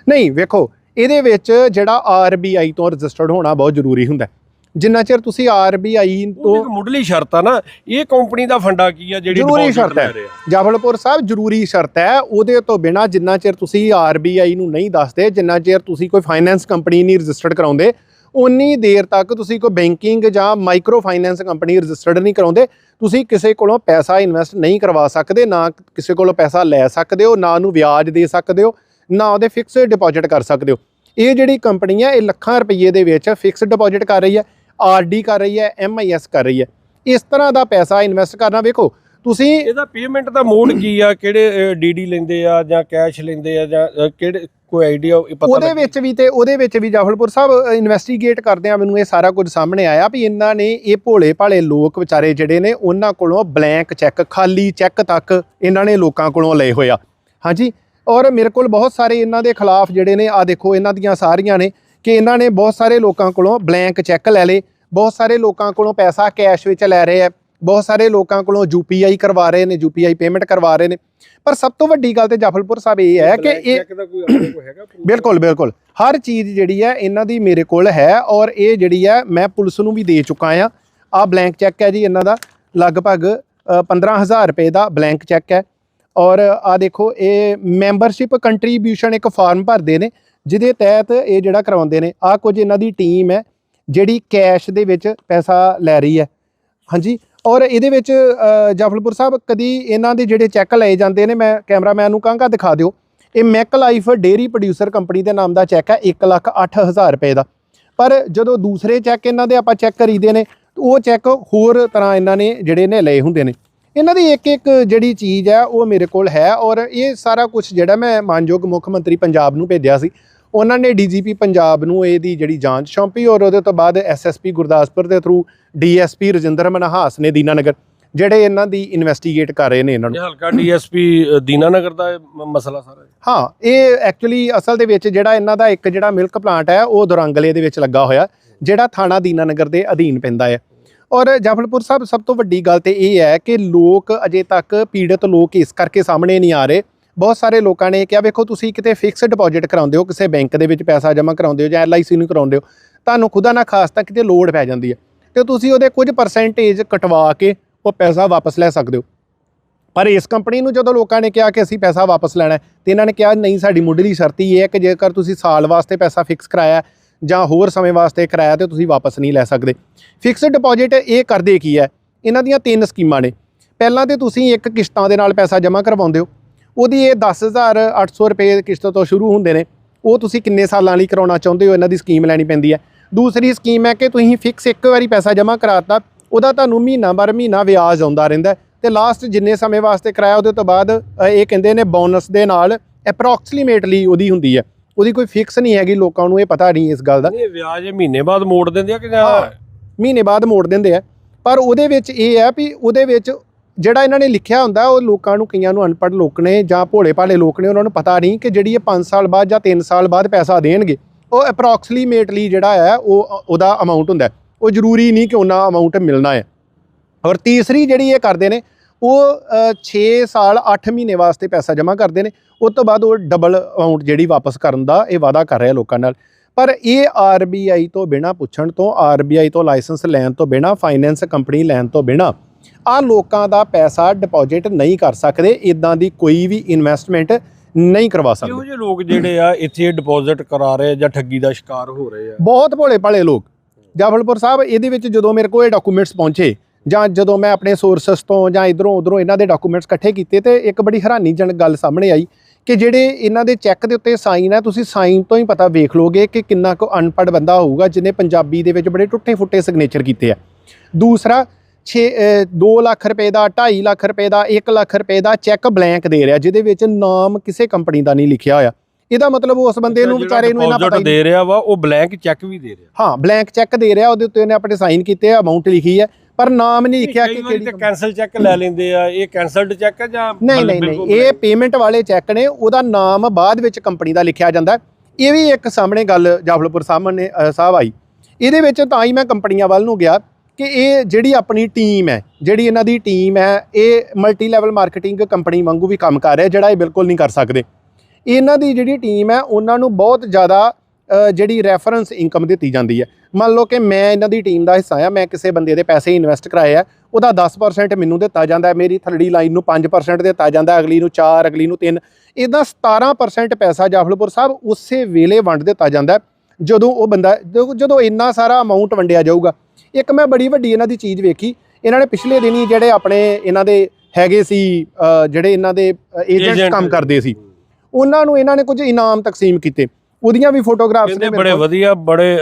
Speaker 1: ਨਹੀਂ ਵੇਖੋ ਇਹਦੇ ਵਿੱਚ ਜਿਹੜਾ ਆਰਬੀਆਈ ਤੋਂ ਰਜਿਸਟਰਡ ਹੋਣਾ ਬਹੁਤ ਜ਼ਰੂਰੀ ਹੁੰਦਾ। ਜਿੰਨਾ ਚਿਰ ਤੁਸੀਂ ਆਰਬੀਆਈ ਤੋਂ
Speaker 2: ਇੱਕ ਮੁੱਢਲੀ ਸ਼ਰਤ ਆ ਨਾ ਇਹ ਕੰਪਨੀ ਦਾ ਫੰਡਾ ਕੀ ਆ ਜਿਹੜੀ
Speaker 1: ਜ਼ਰੂਰੀ ਸ਼ਰਤ ਹੈ। ਜਾਫਲਪੁਰ ਸਾਹਿਬ ਜ਼ਰੂਰੀ ਸ਼ਰਤ ਹੈ ਉਹਦੇ ਤੋਂ ਬਿਨਾ ਜਿੰਨਾ ਚਿਰ ਤੁਸੀਂ ਆਰਬੀਆਈ ਨੂੰ ਨਹੀਂ ਦੱਸਦੇ ਜਿੰਨਾ ਚਿਰ ਤੁਸੀਂ ਕੋਈ ਫਾਈਨੈਂਸ ਕੰਪਨੀ ਨਹੀਂ ਰਜਿਸਟਰਡ ਕਰਾਉਂਦੇ ਉਨੀ ਦੇਰ ਤੱਕ ਤੁਸੀਂ ਕੋਈ ਬੈਂਕਿੰਗ ਜਾਂ ਮਾਈਕਰੋ ਫਾਈਨੈਂਸ ਕੰਪਨੀ ਰਜਿਸਟਰਡ ਨਹੀਂ ਕਰਾਉਂਦੇ, ਤੁਸੀਂ ਕਿਸੇ ਕੋਲੋਂ ਪੈਸਾ ਇਨਵੈਸਟ ਨਹੀਂ ਕਰਵਾ ਸਕਦੇ, ਨਾ ਕਿਸੇ ਕੋਲੋਂ ਪੈਸਾ ਲੈ ਸਕਦੇ ਹੋ, ਨਾ ਉਹਨੂੰ ਵਿਆਜ ਦੇ ਸਕਦੇ ਹੋ, ਨਾ ਉਹਦੇ ਫਿਕਸਡ ਡਿਪੋਜ਼ਿਟ ਕਰ ਸਕਦੇ ਹੋ। ਇਹ ਜਿਹੜੀ ਕੰਪਨੀ ਹੈ, ਇਹ ਲੱਖਾਂ ਰੁਪਏ ਦੇ ਵਿੱਚ ਫਿਕਸਡ ਡਿਪੋਜ਼ਿਟ ਕਰ ਰਹੀ ਹੈ ਆਰਡੀ ਕਰ ਰਹੀ ਹੈ ਐਮਆਈਐਸ ਕਰ ਰਹੀ ਹੈ। ਇਸ ਤਰ੍ਹਾਂ ਦਾ ਪੈਸਾ ਇਨਵੈਸਟ ਕਰਨਾ ਵੇਖੋ ਤੁਸੀਂ
Speaker 2: ਇਹਦਾ ਪੇਮੈਂਟ ਦਾ ਮੋਡ ਕੀ ਆ? ਕਿਹੜੇ ਡੀਡੀ ਲੈਂਦੇ ਆ ਜਾਂ ਕੈਸ਼ ਲੈਂਦੇ ਆ ਜਾਂ ਕਿਹੜੇ ਕੋਈ ਆਈਡੀਆ ਪਤਾ
Speaker 1: ਉਹਦੇ? ਵਿੱਚ ਵੀ ਤੇ ਉਹਦੇ ਵਿੱਚ ਵੀ ਜਾਫਲਪੁਰ ਸਾਹਿਬ ਇਨਵੈਸਟੀਗੇਟ ਕਰਦੇ ਆ ਮੈਨੂੰ ਇਹ ਸਾਰਾ ਕੁਝ ਸਾਹਮਣੇ ਆਇਆ ਵੀ ਇਹਨਾਂ ਨੇ ਇਹ ਭੋਲੇ ਭਾਲੇ ਲੋਕ ਵਿਚਾਰੇ ਜਿਹੜੇ ਨੇ ਉਹਨਾਂ ਕੋਲੋਂ ਬਲੈਂਕ ਚੈੱਕ ਖਾਲੀ ਚੈੱਕ ਤੱਕ ਇਹਨਾਂ ਨੇ ਲੋਕਾਂ ਕੋਲੋਂ ਲਏ ਹੋਇਆ ਹਾਂਜੀ? ਔਰ ਮੇਰੇ ਕੋਲ ਬਹੁਤ ਸਾਰੇ ਇਹਨਾਂ ਦੇ ਖਿਲਾਫ ਜਿਹੜੇ ਨੇ ਆ ਦੇਖੋ ਇਹਨਾਂ ਦੀਆਂ ਸਾਰੀਆਂ ਨੇ ਕਿ ਇਹਨਾਂ ਨੇ ਬਹੁਤ ਸਾਰੇ ਲੋਕਾਂ ਕੋਲੋਂ ਬਲੈਂਕ ਚੈੱਕ ਲੈ ਲਏ ਬਹੁਤ ਸਾਰੇ ਲੋਕਾਂ ਕੋਲੋਂ ਪੈਸਾ ਕੈਸ਼ ਵਿੱਚ ਲੈ ਰਹੇ ਆ। ਬਹੁਤ ਸਾਰੇ ਲੋਕਾਂ ਕੋਲੋਂ ਯੂਪੀਆਈ ਕਰਵਾ ਰਹੇ ਨੇ ਯੂਪੀਆਈ ਪੇਮੈਂਟ ਕਰਵਾ ਰਹੇ ਨੇ। ਪਰ ਸਭ ਤੋਂ ਵੱਡੀ ਗੱਲ ਤੇ ਜਾਫਲਪੁਰ ਸਾਹਿਬ ਇਹ ਹੈ ਕਿ ਇਹ? ਬਿਲਕੁਲ ਬਿਲਕੁਲ। ਹਰ ਚੀਜ਼ ਜਿਹੜੀ ਹੈ ਇਹਨਾਂ ਦੀ ਮੇਰੇ ਕੋਲ ਹੈ ਔਰ ਇਹ ਜਿਹੜੀ ਹੈ ਮੈਂ ਪੁਲਿਸ ਨੂੰ ਵੀ ਦੇ ਚੁੱਕਾ ਆ ਆ ਬਲੈਂਕ ਚੈੱਕ ਹੈ ਜੀ ਇਹਨਾਂ ਦਾ। ਲਗਭਗ ਅ, 15000 ਰੁਪਏ ਦਾ ਬਲੈਂਕ ਚੈੱਕ ਹੈ। ਔਰ ਆ ਦੇਖੋ ਇਹ ਮੈਂਬਰਸ਼ਿਪ ਕੰਟਰੀਬਿਊਸ਼ਨ ਇੱਕ ਫਾਰਮ ਭਰਦੇ ਨੇ ਜਿਹਦੇ ਤਹਿਤ ਇਹ ਜਿਹੜਾ ਕਰਵਾਉਂਦੇ ਨੇ। ਆ ਕੁਝ ਇਹਨਾਂ ਦੀ ਟੀਮ ਹੈ ਜਿਹੜੀ ਕੈਸ਼ ਦੇ ਵਿੱਚ ਪੈਸਾ ਲੈ ਰਹੀ ਹੈ। ਹਾਂਜੀ ਔਰ ਇਹਦੇ ਵਿੱਚ ਅ, ਜਾਫਲਪੁਰ ਸਾਹਿਬ ਕਦੀ ਇਹਨਾਂ ਦੇ ਜਿਹੜੇ ਚੈੱਕ ਲਏ ਜਾਂਦੇ ਨੇ ਮੈਂ ਕੈਮਰਾਮੈਨ ਨੂੰ ਕਹਾਂਗਾ ਦਿਖਾ ਦਿਓ। ਇਹ Mac life dairy producer company ਦੇ ਨਾਮ ਦਾ ਚੈੱਕ ਹੈ 1 ਲੱਖ 8000 ਰੁਪਏ ਦਾ। ਪਰ ਜਦੋਂ ਦੂਸਰੇ ਚੈੱਕ ਇਹਨਾਂ ਦੇ ਆਪਾਂ ਚੈੱਕ ਕਰੀਦੇ ਨੇ ਉਹ ਚੈੱਕ ਹੋਰ ਤਰ੍ਹਾਂ ਇਹਨਾਂ ਨੇ ਜਿਹੜੇ ਨੇ ਲਏ ਹੁੰਦੇ ਨੇ। ਇਹਨਾਂ ਦੀ ਇੱਕ ਇੱਕ ਜਿਹੜੀ ਚੀਜ਼ ਹੈ ਉਹ ਮੇਰੇ ਕੋਲ ਹੈ ਔਰ ਇਹ ਸਾਰਾ ਕੁਝ ਜਿਹੜਾ ਮੈਂ ਮਾਨਯੋਗ ਮੁੱਖ ਮੰਤਰੀ ਪੰਜਾਬ ਨੂੰ ਭੇਜਿਆ ਸੀ। ਉਹਨਾਂ ਨੇ ਡੀਜੀਪੀ ਪੰਜਾਬ ਨੂੰ ਇਹਦੀ ਜਿਹੜੀ ਜਾਂਚ ਸੌਂਪੀ ਔਰ ਉਹਦੇ ਤੋਂ ਬਾਅਦ ਐਸਐਸਪੀ ਗੁਰਦਾਸਪੁਰ ਦੇ ਥਰੂ ਡੀਐਸਪੀ ਰਜਿੰਦਰ ਮਨਹਾਸ ਨੇ ਦੀਨਾਨਗਰ ਜਿਹੜੇ ਇਹਨਾਂ ਦੀ ਇਨਵੈਸਟੀਗੇਟ ਕਰ ਰਹੇ ਨੇ ਇਹਨਾਂ ਨੂੰ।
Speaker 2: ਹਲਕਾ ਡੀਐਸਪੀ ਦੀਨਾਨਗਰ ਦਾ ਮਸਲਾ ਸਾਰਾ
Speaker 1: ਹਾਂ ਇਹ ਐਕਚੁਅਲੀ ਅਸਲ ਦੇ ਵਿੱਚ ਜਿਹੜਾ ਇਹਨਾਂ ਦਾ ਇੱਕ ਜਿਹੜਾ ਮਿਲਕ ਪਲਾਂਟ ਹੈ ਉਹ ਦੁਰੰਗਲੇ ਦੇ ਵਿੱਚ ਲੱਗਾ ਹੋਇਆ ਜਿਹੜਾ ਥਾਣਾ ਦੀਨਾਨਗਰ ਦੇ ਅਧੀਨ ਪੈਂਦਾ ਹੈ। ਔਰ ਜਾਫਲਪੁਰ ਸਾਹਿਬ ਸਭ ਤੋਂ ਵੱਡੀ ਗੱਲ ਤੇ ਇਹ ਹੈ ਕਿ ਲੋਕ ਅਜੇ ਤੱਕ ਪੀੜਤ ਲੋਕ ਇਸ ਕਰਕੇ ਸਾਹਮਣੇ ਨਹੀਂ ਆ ਰਹੇ ਬਹੁਤ ਸਾਰੇ ਲੋਕਾਂ ਨੇ ਕਿਹਾ ਵੇਖੋ ਤੁਸੀਂ ਕਿਤੇ ਫਿਕਸਡ ਡਿਪੋਜ਼ਿਟ ਕਰਾਉਂਦੇ ਹੋ ਕਿਸੇ ਬੈਂਕ ਦੇ ਵਿੱਚ ਪੈਸਾ ਜਮ੍ਹਾਂ ਕਰਾਉਂਦੇ ਹੋ ਜਾਂ ਐਲਆਈਸੀ ਨੂੰ ਕਰਾਉਂਦੇ ਹੋ ਤੁਹਾਨੂੰ ਖੁਦਾ ਨਾ ਖਾਸ ਤਾਂ ਕਿਤੇ ਲੋਡ ਪੈ ਜਾਂਦੀ ਹੈ ਤੇ ਤੁਸੀਂ ਉਹਦੇ ਕੁਝ ਪਰਸੈਂਟੇਜ ਕਟਵਾ ਕੇ ਉਹ ਪੈਸਾ ਵਾਪਸ ਲੈ ਸਕਦੇ ਹੋ। ਪਰ ਇਸ ਕੰਪਨੀ ਨੂੰ ਜਦੋਂ ਲੋਕਾਂ ਨੇ ਕਿਹਾ ਕਿ ਅਸੀਂ ਪੈਸਾ ਵਾਪਸ ਲੈਣਾ ਹੈ, ਤੇ ਇਹਨਾਂ ਨੇ ਕਿਹਾ ਨਹੀਂ ਸਾਡੀ ਮੁੱਢਲੀ ਸ਼ਰਤ ਇਹ ਹੈ ਕਿ ਜੇਕਰ ਤੁਸੀਂ ਸਾਲ ਵਾਸਤੇ ਪੈਸਾ ਫਿਕਸ ਕਰਾਇਆ ਜਾਂ ਹੋਰ ਸਮੇਂ ਵਾਸਤੇ ਕਰਾਇਆ ਤੇ ਤੁਸੀਂ ਵਾਪਸ ਨਹੀਂ ਲੈ ਸਕਦੇ। ਫਿਕਸਡ ਡਿਪੋਜ਼ਿਟ ਇਹ ਕਰਦੇ ਕੀ ਹੈ? ਇਹਨਾਂ ਦੀਆਂ ਤਿੰਨ ਸਕੀਮਾਂ ਨੇ। ਪਹਿਲਾਂ ਤੇ ਤੁਸੀਂ ਇੱਕ ਕਿਸ਼ਤਾਂ ਦੇ ਨਾਲ ਪੈਸਾ ਜਮ੍ਹਾਂ ਕਰਵਾਉਂਦੇ ਹੋ ਉਹਦੀ ਇਹ 10800 ਰੁਪਏ ਕਿਸ਼ਤ ਤੋਂ ਸ਼ੁਰੂ ਹੁੰਦੇ ਨੇ। ਉਹ ਤੁਸੀਂ ਕਿੰਨੇ ਸਾਲਾਂ ਲਈ ਕਰਾਉਣਾ ਚਾਹੁੰਦੇ ਹੋ? ਇਹਨਾਂ ਦੀ ਸਕੀਮ ਲੈਣੀ ਪੈਂਦੀ ਹੈ। ਦੂਸਰੀ ਸਕੀਮ ਹੈ ਕਿ ਤੁਸੀਂ ਫਿਕਸ ਇੱਕ ਵਾਰੀ ਪੈਸਾ ਜਮ੍ਹਾਂ ਕਰਾਤਾ ਉਹਦਾ ਤੁਹਾਨੂੰ ਮਹੀਨਾ ਬਰ ਮਹੀਨਾ ਵਿਆਜ ਆਉਂਦਾ ਰਹਿੰਦਾ ਤੇ ਲਾਸਟ ਜਿੰਨੇ ਸਮੇਂ ਵਾਸਤੇ ਕਰਾਇਆ ਉਹਦੇ ਤੋਂ ਬਾਅਦ ਇਹ ਕਹਿੰਦੇ ਨੇ ਬੋਨਸ ਦੇ ਨਾਲ ਅਪਰੋਕਸੀਮੇਟਲੀ ਉਹਦੀ ਹੁੰਦੀ ਹੈ। ਉਹਦੀ ਕੋਈ ਫਿਕਸ ਨਹੀਂ ਹੈਗੀ ਲੋਕਾਂ ਨੂੰ ਇਹ ਪਤਾ ਨਹੀਂ ਇਸ ਗੱਲ ਦਾ।
Speaker 2: ਨਹੀਂ ਇਹ ਵਿਆਜ ਇਹ ਮਹੀਨੇ ਬਾਅਦ ਮੋੜ ਦਿੰਦੇ ਆ ਕਿ ਜਾਂ
Speaker 1: ਮਹੀਨੇ ਬਾਅਦ ਮੋੜ ਦਿੰਦੇ ਆ। ਪਰ ਉਹਦੇ ਵਿੱਚ ਇਹ ਹੈ ਵੀ ਉਹਦੇ ਵਿੱਚ ਜਿਹੜਾ ਇਹਨਾਂ ਨੇ ਲਿਖਿਆ ਹੁੰਦਾ, ਉਹ ਲੋਕਾਂ ਨੂੰ, ਕਈਆਂ ਨੂੰ ਅਨਪੜ੍ਹ ਲੋਕ ਨੇ ਜਾਂ ਭੋਲੇ ਭਾਲੇ ਲੋਕ ਨੇ, ਉਹਨਾਂ ਨੂੰ ਪਤਾ ਨਹੀਂ ਕਿ ਜਿਹੜੀ ਇਹ 5 ਸਾਲ ਬਾਅਦ ਜਾਂ 3 ਸਾਲ ਬਾਅਦ ਪੈਸਾ ਦੇਣਗੇ। ਉਹ ਅਪਰੋਕਸੀਮੇਟਲੀ ਜਿਹੜਾ ਹੈ, ਉਹ ਉਹਦਾ ਅਮਾਉਂਟ ਹੁੰਦਾ ਉਹ ਜ਼ਰੂਰੀ ਨਹੀਂ ਕਿ ਉਹਨਾਂ ਅਮਾਉਂਟ ਮਿਲਣਾ ਹੈ। ਔਰ ਤੀਸਰੀ ਜਿਹੜੀ ਇਹ ਕਰਦੇ ਨੇ, ਉਹ 6 ਸਾਲ 8 ਮਹੀਨੇ ਵਾਸਤੇ ਪੈਸਾ ਜਮ੍ਹਾਂ ਕਰਦੇ ਨੇ। ਉਸ ਤੋਂ ਬਾਅਦ ਉਹ ਡਬਲ ਅਮਾਉਂਟ ਜਿਹੜੀ ਵਾਪਸ ਕਰਨ ਦਾ ਇਹ ਵਾਅਦਾ ਕਰ ਰਿਹਾ ਲੋਕਾਂ ਨਾਲ। ਪਰ ਇਹ ਆਰਬੀਆਈ ਤੋਂ ਬਿਨਾ ਪੁੱਛਣ ਤੋਂ ਆਰਬੀਆਈ ਤੋਂ ਲਾਇਸੈਂਸ ਲੈਣ ਤੋਂ ਬਿਨਾ ਫਾਈਨੈਂਸ ਕੰਪਨੀ ਲੈਣ ਤੋਂ ਬਿਨਾ ਆ ਲੋਕਾਂ ਦਾ ਪੈਸਾ ਡਿਪੋਜ਼ਿਟ ਨਹੀਂ ਕਰ ਸਕਦੇ ਇਦਾਂ ਦੀ ਕੋਈ ਵੀ ਇਨਵੈਸਟਮੈਂਟ ਨਹੀਂ ਕਰਵਾ
Speaker 2: ਇਹੋ
Speaker 1: ਸਕਦੇ
Speaker 2: ਜਿਹੇ ਲੋਕ ਜਿਹੜੇ ਆ ਇੱਥੇ ਡਿਪੋਜ਼ਿਟ ਕਰਾ ਰਹੇ ਜਾਂ ਠੱਗੀ ਦਾ ਸ਼ਿਕਾਰ ਹੋ ਰਹੇ ਆ?
Speaker 1: ਬਹੁਤ ਭੋਲੇ ਭਾਲੇ ਲੋਕ। ਜਾਫਲਪੁਰ ਸਾਹਿਬ ਇਹਦੇ ਵਿੱਚ ਜਦੋਂ ਮੇਰੇ ਕੋਲ ਇਹ ਡਾਕੂਮੈਂਟਸ ਪਹੁੰਚੇ ਜਾਂ ਜਦੋਂ ਮੈਂ ਆਪਣੇ ਸੋਰਸਸ ਤੋਂ ਜਾਂ ਇਧਰੋਂ ਉਧਰੋਂ ਇਹਨਾਂ ਦੇ ਡਾਕੂਮੈਂਟਸ ਇਕੱਠੇ ਕੀਤੇ ਤੇ ਇੱਕ ਬੜੀ ਹੈਰਾਨੀਜਨਕ ਗੱਲ ਸਾਹਮਣੇ ਆਈ ਕਿ ਜਿਹੜੇ ਇਹਨਾਂ ਦੇ ਚੈੱਕ ਦੇ ਉੱਤੇ ਸਾਈਨ ਹੈ ਤੁਸੀਂ ਸਾਈਨ ਤੋਂ ਹੀ ਪਤਾ ਵੇਖ ਲੋਗੇ ਕਿ ਕਿੰਨਾ ਕੁ ਅਨਪੜ੍ਹ ਬੰਦਾ ਹੋਊਗਾ ਜਿਹਨੇ ਪੰਜਾਬੀ ਦੇ ਵਿੱਚ ਬੜੇ ਟੁੱਟੇ ਫੁੱਟੇ ਸਿਗਨੇਚਰ ਕੀਤੇ ਆ। ਦੂਸਰਾ 6 2 ਲੱਖ ਰੁਪਏ ਦਾ 2.5 ਲੱਖ ਰੁਪਏ ਦਾ 1 ਲੱਖ ਰੁਪਏ ਦਾ ਚੈੱਕ ਬਲੈਂਕ ਦੇ ਰਿਹਾ ਜਿਹਦੇ ਵਿੱਚ ਨਾਮ ਕਿਸੇ ਕੰਪਨੀ ਦਾ ਨਹੀਂ ਲਿਖਿਆ ਹੋਇਆ। ਇਹਦਾ ਮਤਲਬ ਉਸ ਬੰਦੇ ਨੂੰ ਵਿਚਾਰੇ ਨੂੰ ਇਹਨਾਂ ਪਤਾ
Speaker 2: ਦੇ ਰਿਹਾ ਵਾ ਉਹ ਬਲੈਂਕ ਚੈੱਕ ਵੀ ਦੇ ਰਿਹਾ।
Speaker 1: ਹਾਂ ਬਲੈਂਕ ਚੈੱਕ ਦੇ ਰਿਹਾ ਉਹਦੇ ਉੱਤੇ ਉਹਨੇ ਆਪਣੇ ਸਾਈਨ ਕੀਤੇ ਆ ਅਮਾਉਂਟ ਲਿਖੀ ਹੈ ਪਰ ਨਾਮ ਨਹੀਂ ਲਿਖਿਆ ਕਿ ਕਿਹੜੀ
Speaker 2: ਤੇ ਕੈਨਸਲ ਚੈੱਕ ਲੈ ਲੈਂਦੇ ਆ ਇਹ ਕੈਨਸਲਡ ਚੈੱਕ ਹੈ ਜਾਂ
Speaker 1: ਨਹੀਂ ਨਹੀਂ ਨਹੀਂ ਇਹ ਪੇਮੈਂਟ ਵਾਲੇ ਚੈੱਕ ਨੇ ਉਹਦਾ ਨਾਮ ਬਾਅਦ ਵਿੱਚ ਕੰਪਨੀ ਦਾ ਲਿਖਿਆ ਜਾਂਦਾ। ਇਹ ਵੀ ਇੱਕ ਸਾਹਮਣੇ ਗੱਲ ਜਾਫਲਪੁਰ ਸਾਹਮਣੇ ਸਾਹਿਬ ਆਈ। ਇਹਦੇ ਵਿੱਚ ਤਾਂ ਹੀ ਮੈਂ ਕੰਪਨੀਆਂ ਵੱਲ ਨੂੰ ਗਿਆ ਕਿ ਇਹ ਜਿਹੜੀ ਆਪਣੀ ਟੀਮ ਹੈ, ਜਿਹੜੀ ਇਹਨਾਂ ਦੀ ਟੀਮ ਹੈ, ਇਹ ਮਲਟੀ ਲੈਵਲ ਮਾਰਕੀਟਿੰਗ ਕੰਪਨੀ ਵਾਂਗੂ ਵੀ ਕੰਮ ਕਰ ਰਿਹਾ, ਜਿਹੜਾ ਇਹ ਬਿਲਕੁਲ ਨਹੀਂ ਕਰ ਸਕਦੇ। ਇਹਨਾਂ ਦੀ ਜਿਹੜੀ ਟੀਮ ਹੈ, ਉਹਨਾਂ ਨੂੰ ਬਹੁਤ ਜ਼ਿਆਦਾ ਜਿਹੜੀ ਰੈਫਰੈਂਸ ਇਨਕਮ ਦਿੱਤੀ ਜਾਂਦੀ ਹੈ। ਮੰਨ ਲਓ ਕਿ ਮੈਂ ਇਹਨਾਂ ਦੀ ਟੀਮ ਦਾ ਹਿੱਸਾ ਆ ਮੈਂ ਕਿਸੇ ਬੰਦੇ ਦੇ ਪੈਸੇ ਇਨਵੈਸਟ ਕਰਾਏ ਆ, ਉਹਦਾ 10% ਮੈਨੂੰ ਦਿੱਤਾ ਜਾਂਦਾ ਮੇਰੀ ਥਰਡੀ ਲਾਈਨ ਨੂੰ 5% ਦਿੱਤਾ ਜਾਂਦਾ ਅਗਲੀ ਨੂੰ 4 ਅਗਲੀ ਨੂੰ 3 ਇਦਾਂ 17% ਪੈਸਾ ਜਾਫਲਪੁਰ ਸਾਹਿਬ ਉਸੇ ਵੇਲੇ ਵੰਡ ਦਿੱਤਾ ਜਾਂਦਾ ਜਦੋਂ ਉਹ ਬੰਦਾ, ਜਦੋਂ- ਜਦੋਂ ਇੰਨਾ ਸਾਰਾ ਅਮਾਉਂਟ ਵੰਡਿਆ ਜਾਊਗਾ। ਇੱਕ ਮੈਂ ਬੜੀ ਵੱਡੀ ਇਹਨਾਂ ਦੀ ਚੀਜ਼ ਵੇਖੀ। ਇਹਨਾਂ ਨੇ ਪਿਛਲੇ ਦਿਨੀ ਜਿਹੜੇ ਆਪਣੇ ਇਹਨਾਂ ਦੇ ਹੈਗੇ ਸੀ ਜਿਹੜੇ ਇਹਨਾਂ ਦੇ ਏਜੰਟਸ
Speaker 2: Agent।
Speaker 1: ਕੰਮ ਕਰਦੇ ਸੀ। ਉਹਨਾਂ ਨੂੰ ਇਹਨਾਂ ਨੇ ਕੁਝ ਇਨਾਮ ਤਕਸੀਮ ਕੀਤੇ। ਉਹਦੀਆਂ ਵੀ ਫੋਟੋਗ੍ਰਾਫਸ ਨੇ
Speaker 2: ਬੜੇ। ਵਧੀਆ ਬੜੇ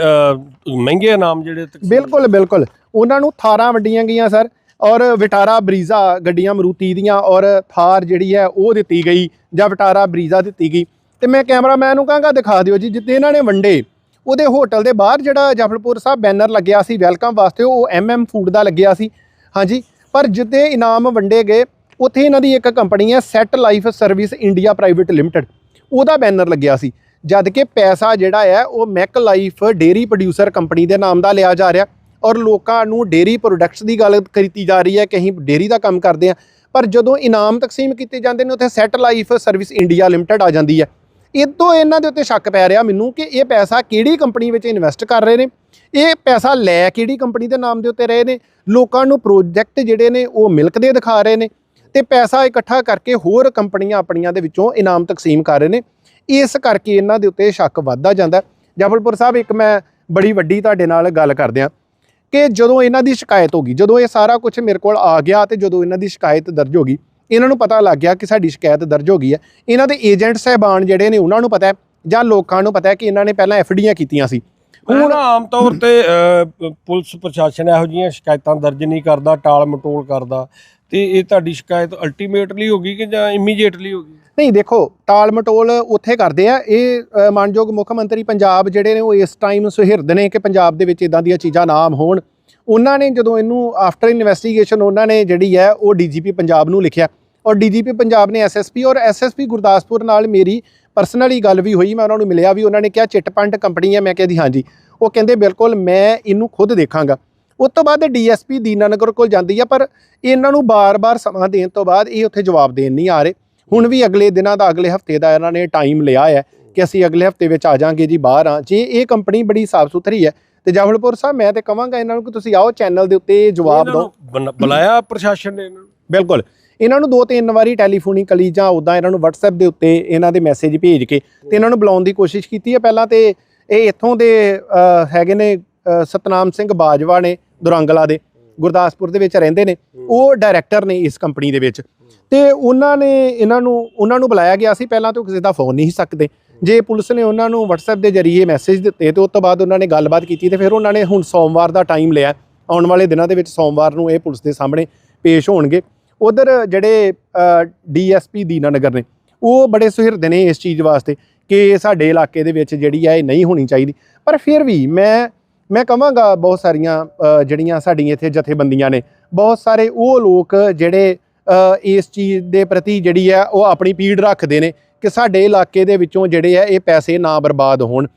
Speaker 2: ਮਹਿੰਗੇ ਇਨਾਮ ਜਿਹੜੇ
Speaker 1: ਬਿਲਕੁਲ ਬਿਲਕੁਲ। ਉਹਨਾਂ ਨੂੰ ਥਾਰਾਂ ਵੰਡੀਆਂ ਗਈਆਂ ਸਰ। ਔਰ ਵਿਟਾਰਾ ਬਰੀਜ਼ਾ ਗੱਡੀਆਂ ਮਰੂਤੀ ਦੀਆਂ ਔਰ ਥਾਰ ਜਿਹੜੀ ਹੈ ਉਹ ਦਿੱਤੀ ਗਈ ਜਾਂ ਵਿਟਾਰਾ ਬਰੀਜ਼ਾ ਦਿੱਤੀ ਗਈ। ਤੇ ਮੈਂ ਕੈਮਰਾਮੈਨ ਨੂੰ ਕਹਾਂਗਾ ਦਿਖਾ ਦਿਓ ਜੀ ਜਿੱਤੇ ਇਹਨਾਂ ਨੇ ਵੰਡੇ। ਉਹਦੇ ਹੋਟਲ ਦੇ ਬਾਹਰ ਜਿਹੜਾ ਜਫਲਪੁਰ ਸਾਹਿਬ ਬੈਨਰ ਲੱਗਿਆ ਸੀ ਵੈਲਕਮ ਵਾਸਤੇ, ਉਹ ਐਮਐਮ ਫੂਡ ਦਾ ਲੱਗਿਆ ਸੀ। ਹਾਂਜੀ, ਪਰ ਜਿੱਤੇ ਇਨਾਮ ਵੰਡੇ ਗਏ, ਉੱਥੇ ਇਹਨਾਂ ਦੀ ਇੱਕ ਕੰਪਨੀ ਹੈ set life service India private limited ਉਹਦਾ ਬੈਨਰ ਲੱਗਿਆ ਸੀ। ਜਦ ਕਿ ਪੈਸਾ ਜਿਹੜਾ ਹੈ, ਉਹ Mac life dairy producer company ਦੇ ਨਾਮ ਦਾ ਲਿਆ ਜਾ ਰਿਹਾ। ਔਰ ਲੋਕਾਂ ਨੂੰ ਡੇਰੀ ਪ੍ਰੋਡਕਟਸ ਦੀ ਗੱਲ ਕੀਤੀ ਜਾ ਰਹੀ ਹੈ ਕਿ ਅਸੀਂ ਡੇਰੀ ਦਾ ਕੰਮ ਕਰਦੇ ਹਾਂ। ਪਰ ਜਦੋਂ ਇਨਾਮ ਤਕਸੀਮ ਕੀਤੇ ਜਾਂਦੇ ਨੇ, ਉੱਥੇ set life service India limited ਆ ਜਾਂਦੀ ਹੈ। ਇਦੋਂ ਇਹਨਾਂ ਦੇ ਉੱਤੇ ਸ਼ੱਕ ਪੈ ਰਿਹਾ ਮੈਨੂੰ ਕਿ ਇਹ ਪੈਸਾ ਕਿਹੜੀ ਕੰਪਨੀ ਵਿੱਚ ਇਨਵੈਸਟ ਕਰ ਰਹੇ ਨੇ। ਇਹ ਪੈਸਾ ਲੈ ਕਿਹੜੀ ਕੰਪਨੀ ਦੇ ਨਾਮ ਦੇ ਉੱਤੇ ਰਹੇ ਨੇ। ਲੋਕਾਂ ਨੂੰ ਪ੍ਰੋਜੈਕਟ ਜਿਹੜੇ ਨੇ ਉਹ ਮਿਲਕ ਦੇ ਦਿਖਾ ਰਹੇ ਨੇ ਤੇ ਪੈਸਾ ਇਕੱਠਾ ਕਰਕੇ ਹੋਰ ਕੰਪਨੀਆਂ ਆਪਣੀਆਂ ਦੇ ਵਿੱਚੋਂ ਇਨਾਮ ਤਕਸੀਮ ਕਰ ਰਹੇ ਨੇ। ਇਸ ਕਰਕੇ ਇਹਨਾਂ ਦੇ ਉੱਤੇ ਸ਼ੱਕ ਵੱਧਦਾ ਜਾਂਦਾ। ਹੈ। ਜਬਲਪੁਰ ਸਾਹਿਬ, ਇੱਕ ਮੈਂ ਬੜੀ ਵੱਡੀ ਤੁਹਾਡੇ ਨਾਲ ਗੱਲ ਕਰਦਿਆਂ ਕਿ ਜਦੋਂ ਇਹਨਾਂ ਦੀ ਸ਼ਿਕਾਇਤ ਹੋ ਗਈ, ਜਦੋਂ ਇਹ ਸਾਰਾ ਕੁਝ ਮੇਰੇ ਕੋਲ ਆ ਗਿਆ ਤੇ ਜਦੋਂ ਇਹਨਾਂ ਦੀ ਸ਼ਿਕਾਇਤ ਦਰਜ ਹੋ ਗਈ ਇਹਨਾਂ ਨੂੰ ਪਤਾ ਲੱਗ ਗਿਆ ਕਿ ਸਾਡੀ ਸ਼ਿਕਾਇਤ ਦਰਜ ਹੋ ਗਈ ਹੈ। ਇਹਨਾਂ ਦੇ ਏਜੰਟ ਸਹਿਬਾਨ ਜਿਹੜੇ ਨੇ ਉਹਨਾਂ ਨੂੰ ਪਤਾ ਹੈ ਜਾਂ ਲੋਕਾਂ ਨੂੰ ਪਤਾ ਹੈ ਕਿ ਇਹਨਾਂ ਨੇ ਪਹਿਲਾਂ ਐਫਡੀਆਂ ਕੀਤੀਆਂ ਸੀ।
Speaker 2: ਹੁਣ ਆਮ ਤੌਰ ਤੇ ਪੁਲਿਸ ਪ੍ਰਸ਼ਾਸਨ ਇਹੋ ਜਿਹੀਆਂ ਸ਼ਿਕਾਇਤਾਂ ਦਰਜ ਨਹੀਂ ਕਰਦਾ ਟਾਲ ਮਟੋਲ ਕਰਦਾ। ਤੇ ਇਹ ਤੁਹਾਡੀ ਸ਼ਿਕਾਇਤ ਅਲਟੀਮੇਟਲੀ ਹੋਗੀ ਕਿ ਜਾਂ ਇਮੀਡੀਏਟਲੀ ਹੋਗੀ
Speaker 1: ਨਹੀਂ ਦੇਖੋ ਟਾਲ ਮਟੋਲ ਉੱਥੇ ਕਰਦੇ ਆ। ਇਹ ਮਾਨਯੋਗ ਮੁੱਖ ਮੰਤਰੀ ਪੰਜਾਬ ਜਿਹੜੇ ਨੇ ਉਹ ਇਸ ਟਾਈਮ ਸੁਹਿਰਦ ਨੇ ਕਿ ਪੰਜਾਬ ਦੇ ਵਿੱਚ ਇਦਾਂ ਦੀਆਂ ਚੀਜ਼ਾਂ ਨਾ ਹੋਣ। ਉਹਨਾਂ ਨੇ ਜਦੋਂ ਇਹਨੂੰ ਆਫਟਰ ਇਨਵੈਸਟੀਗੇਸ਼ਨ ਉਹਨਾਂ ਨੇ ਜਿਹੜੀ ਹੈ ਉਹ ਡੀਜੀਪੀ ਪੰਜਾਬ ਨੂੰ ਲਿਖਿਆ। ਔਰ ਡੀਜੀਪੀ ਪੰਜਾਬ ਨੇ ਐਸਐਸਪੀ ਔਰ ਐਸਐਸਪੀ ਗੁਰਦਾਸਪੁਰ ਨਾਲ ਮੇਰੀ ਪਰਸਨਲੀ ਗੱਲ ਵੀ ਹੋਈ ਮੈਂ ਉਹਨਾਂ ਨੂੰ ਮਿਲਿਆ ਵੀ ਉਹਨਾਂ ਨੇ ਕਿਹਾ ਚਿੱਟ ਪੰਡ ਕੰਪਨੀ ਹੈ। ਮੈਂ ਕਿਹਾ ਜੀ ਹਾਂਜੀ। ਉਹ ਕਹਿੰਦੇ ਬਿਲਕੁਲ ਮੈਂ ਇਹਨੂੰ ਖੁਦ ਦੇਖਾਂਗਾ। ਉਸ ਤੋਂ ਬਾਅਦ ਡੀਐਸਪੀ ਦੀਨਾਨਗਰ ਕੋਲ ਜਾਂਦੀ ਆ ਪਰ ਇਹਨਾਂ ਨੂੰ ਬਾਰ-ਬਾਰ ਸਮਾਂ ਦੇਣ ਤੋਂ ਬਾਅਦ ਇਹ ਉੱਥੇ ਜਵਾਬ ਦੇਣ ਨਹੀਂ ਆ ਰਹੇ। ਹੁਣ ਵੀ ਅਗਲੇ ਦਿਨਾਂ ਦਾ ਅਗਲੇ ਹਫ਼ਤੇ ਦਾ ਇਹਨਾਂ ਨੇ ਟਾਈਮ ਲਿਆ ਹੈ ਕਿ ਅਸੀਂ ਅਗਲੇ ਹਫ਼ਤੇ ਵਿੱਚ ਆ ਜਾਾਂਗੇ ਜੀ ਬਾਹਰ ਆ ਜੇ ਇਹ ਕੰਪਨੀ ਬੜੀ ਸਾਫ਼ ਸੁਥਰੀ ਹੈ ਤੇ ਜਵਲਪੁਰ ਸਾਹਿਬ ਮੈਂ ਤੇ ਕਵਾਂਗਾ ਇਹਨਾਂ ਨੂੰ ਕਿ ਤੁਸੀਂ ਆਓ ਚੈਨਲ ਦੇ ਉੱਤੇ ਜਵਾਬ ਦਿਓ।
Speaker 2: ਬੁਲਾਇਆ ਪ੍ਰਸ਼ਾਸਨ ਨੇ ਇਹਨਾਂ ਨੂੰ?
Speaker 1: ਬਿਲਕੁਲ। ਇਹਨਾਂ ਨੂੰ ਦੋ ਤਿੰਨ ਵਾਰੀ ਟੈਲੀਫੋਨਿਕਲੀ ਜਾਂ ਉਦਾਂ ਇਹਨਾਂ ਨੂੰ WhatsApp ਦੇ ਉੱਤੇ ਇਹਨਾਂ ਦੇ ਮੈਸੇਜ ਭੇਜ ਕੇ ਤੇ ਇਹਨਾਂ ਨੂੰ ਬੁਲਾਉਣ ਦੀ ਕੋਸ਼ਿਸ਼ ਕੀਤੀ ਹੈ। ਪਹਿਲਾਂ ਤੇ ਇਹ ਇੱਥੋਂ ਦੇ ਹੈਗੇ ਨੇ ਸਤਨਾਮ ਸਿੰਘ ਬਾਜਵਾ ਨੇ ਦੁਰੰਗਲਾ ਦੇ ਗੁਰਦਾਸਪੁਰ ਦੇ ਵਿੱਚ ਰਹਿੰਦੇ ਨੇ। ਉਹ ਡਾਇਰੈਕਟਰ ਨੇ ਇਸ ਕੰਪਨੀ ਦੇ ਵਿੱਚ। ਤੇ ਉਹਨਾਂ ਨੇ ਇਹਨਾਂ ਨੂੰ ਉਹਨਾਂ ਨੂੰ ਬੁਲਾਇਆ ਗਿਆ ਸੀ। ਪਹਿਲਾਂ ਤਾਂ ਉਹ ਕਿਸੇ ਦਾ ਫੋਨ ਨਹੀਂ ਸਕਦੇ। ਜੇ ਪੁਲਿਸ ਨੇ ਉਹਨਾਂ ਨੂੰ WhatsApp ਦੇ ਜ਼ਰੀਏ ਮੈਸੇਜ ਦਿੱਤੇ ਤੇ ਉਸ ਤੋਂ ਬਾਅਦ ਉਹਨਾਂ ਨੇ ਗੱਲਬਾਤ ਕੀਤੀ ਤੇ ਫਿਰ ਉਹਨਾਂ ਨੇ ਹੁਣ ਸੋਮਵਾਰ ਦਾ ਟਾਈਮ ਲਿਆ। ਆਉਣ ਵਾਲੇ ਦਿਨਾਂ ਦੇ ਵਿੱਚ ਸੋਮਵਾਰ ਨੂੰ ਇਹ ਪੁਲਿਸ ਦੇ ਸਾਹਮਣੇ ਪੇਸ਼ ਹੋਣਗੇ। ਉਧਰ ਜਿਹੜੇ ਡੀਐਸਪੀ ਦੀਨਾਨਗਰ ਨੇ, ਉਹ ਬੜੇ ਸੁਹਿਰਦ ਨੇ ਇਸ ਚੀਜ਼ ਵਾਸਤੇ ਕਿ ਸਾਡੇ ਇਲਾਕੇ ਦੇ ਵਿੱਚ ਜਿਹੜੀ ਹੈ ਇਹ ਨਹੀਂ ਹੋਣੀ ਚਾਹੀਦੀ। ਪਰ ਫਿਰ ਵੀ ਮੈਂ ਮੈਂ ਕਹਾਂਗਾ ਬਹੁਤ ਸਾਰੀਆਂ ਜਿਹੜੀਆਂ ਸਾਡੀਆਂ ਇੱਥੇ ਜਥੇਬੰਦੀਆਂ ਨੇ, ਬਹੁਤ ਸਾਰੇ ਉਹ ਲੋਕ ਜਿਹੜੇ ਇਸ ਚੀਜ਼ ਦੇ ਪ੍ਰਤੀ ਜਿਹੜੀ ਹੈ ਉਹ ਆਪਣੀ ਪੀੜ ਰੱਖਦੇ ਨੇ ਕਿ ਸਾਡੇ ਇਲਾਕੇ ਦੇ ਵਿੱਚੋਂ ਜਿਹੜੇ ਆ, ਇਹ ਪੈਸੇ ਨਾ ਬਰਬਾਦ ਹੋਣ।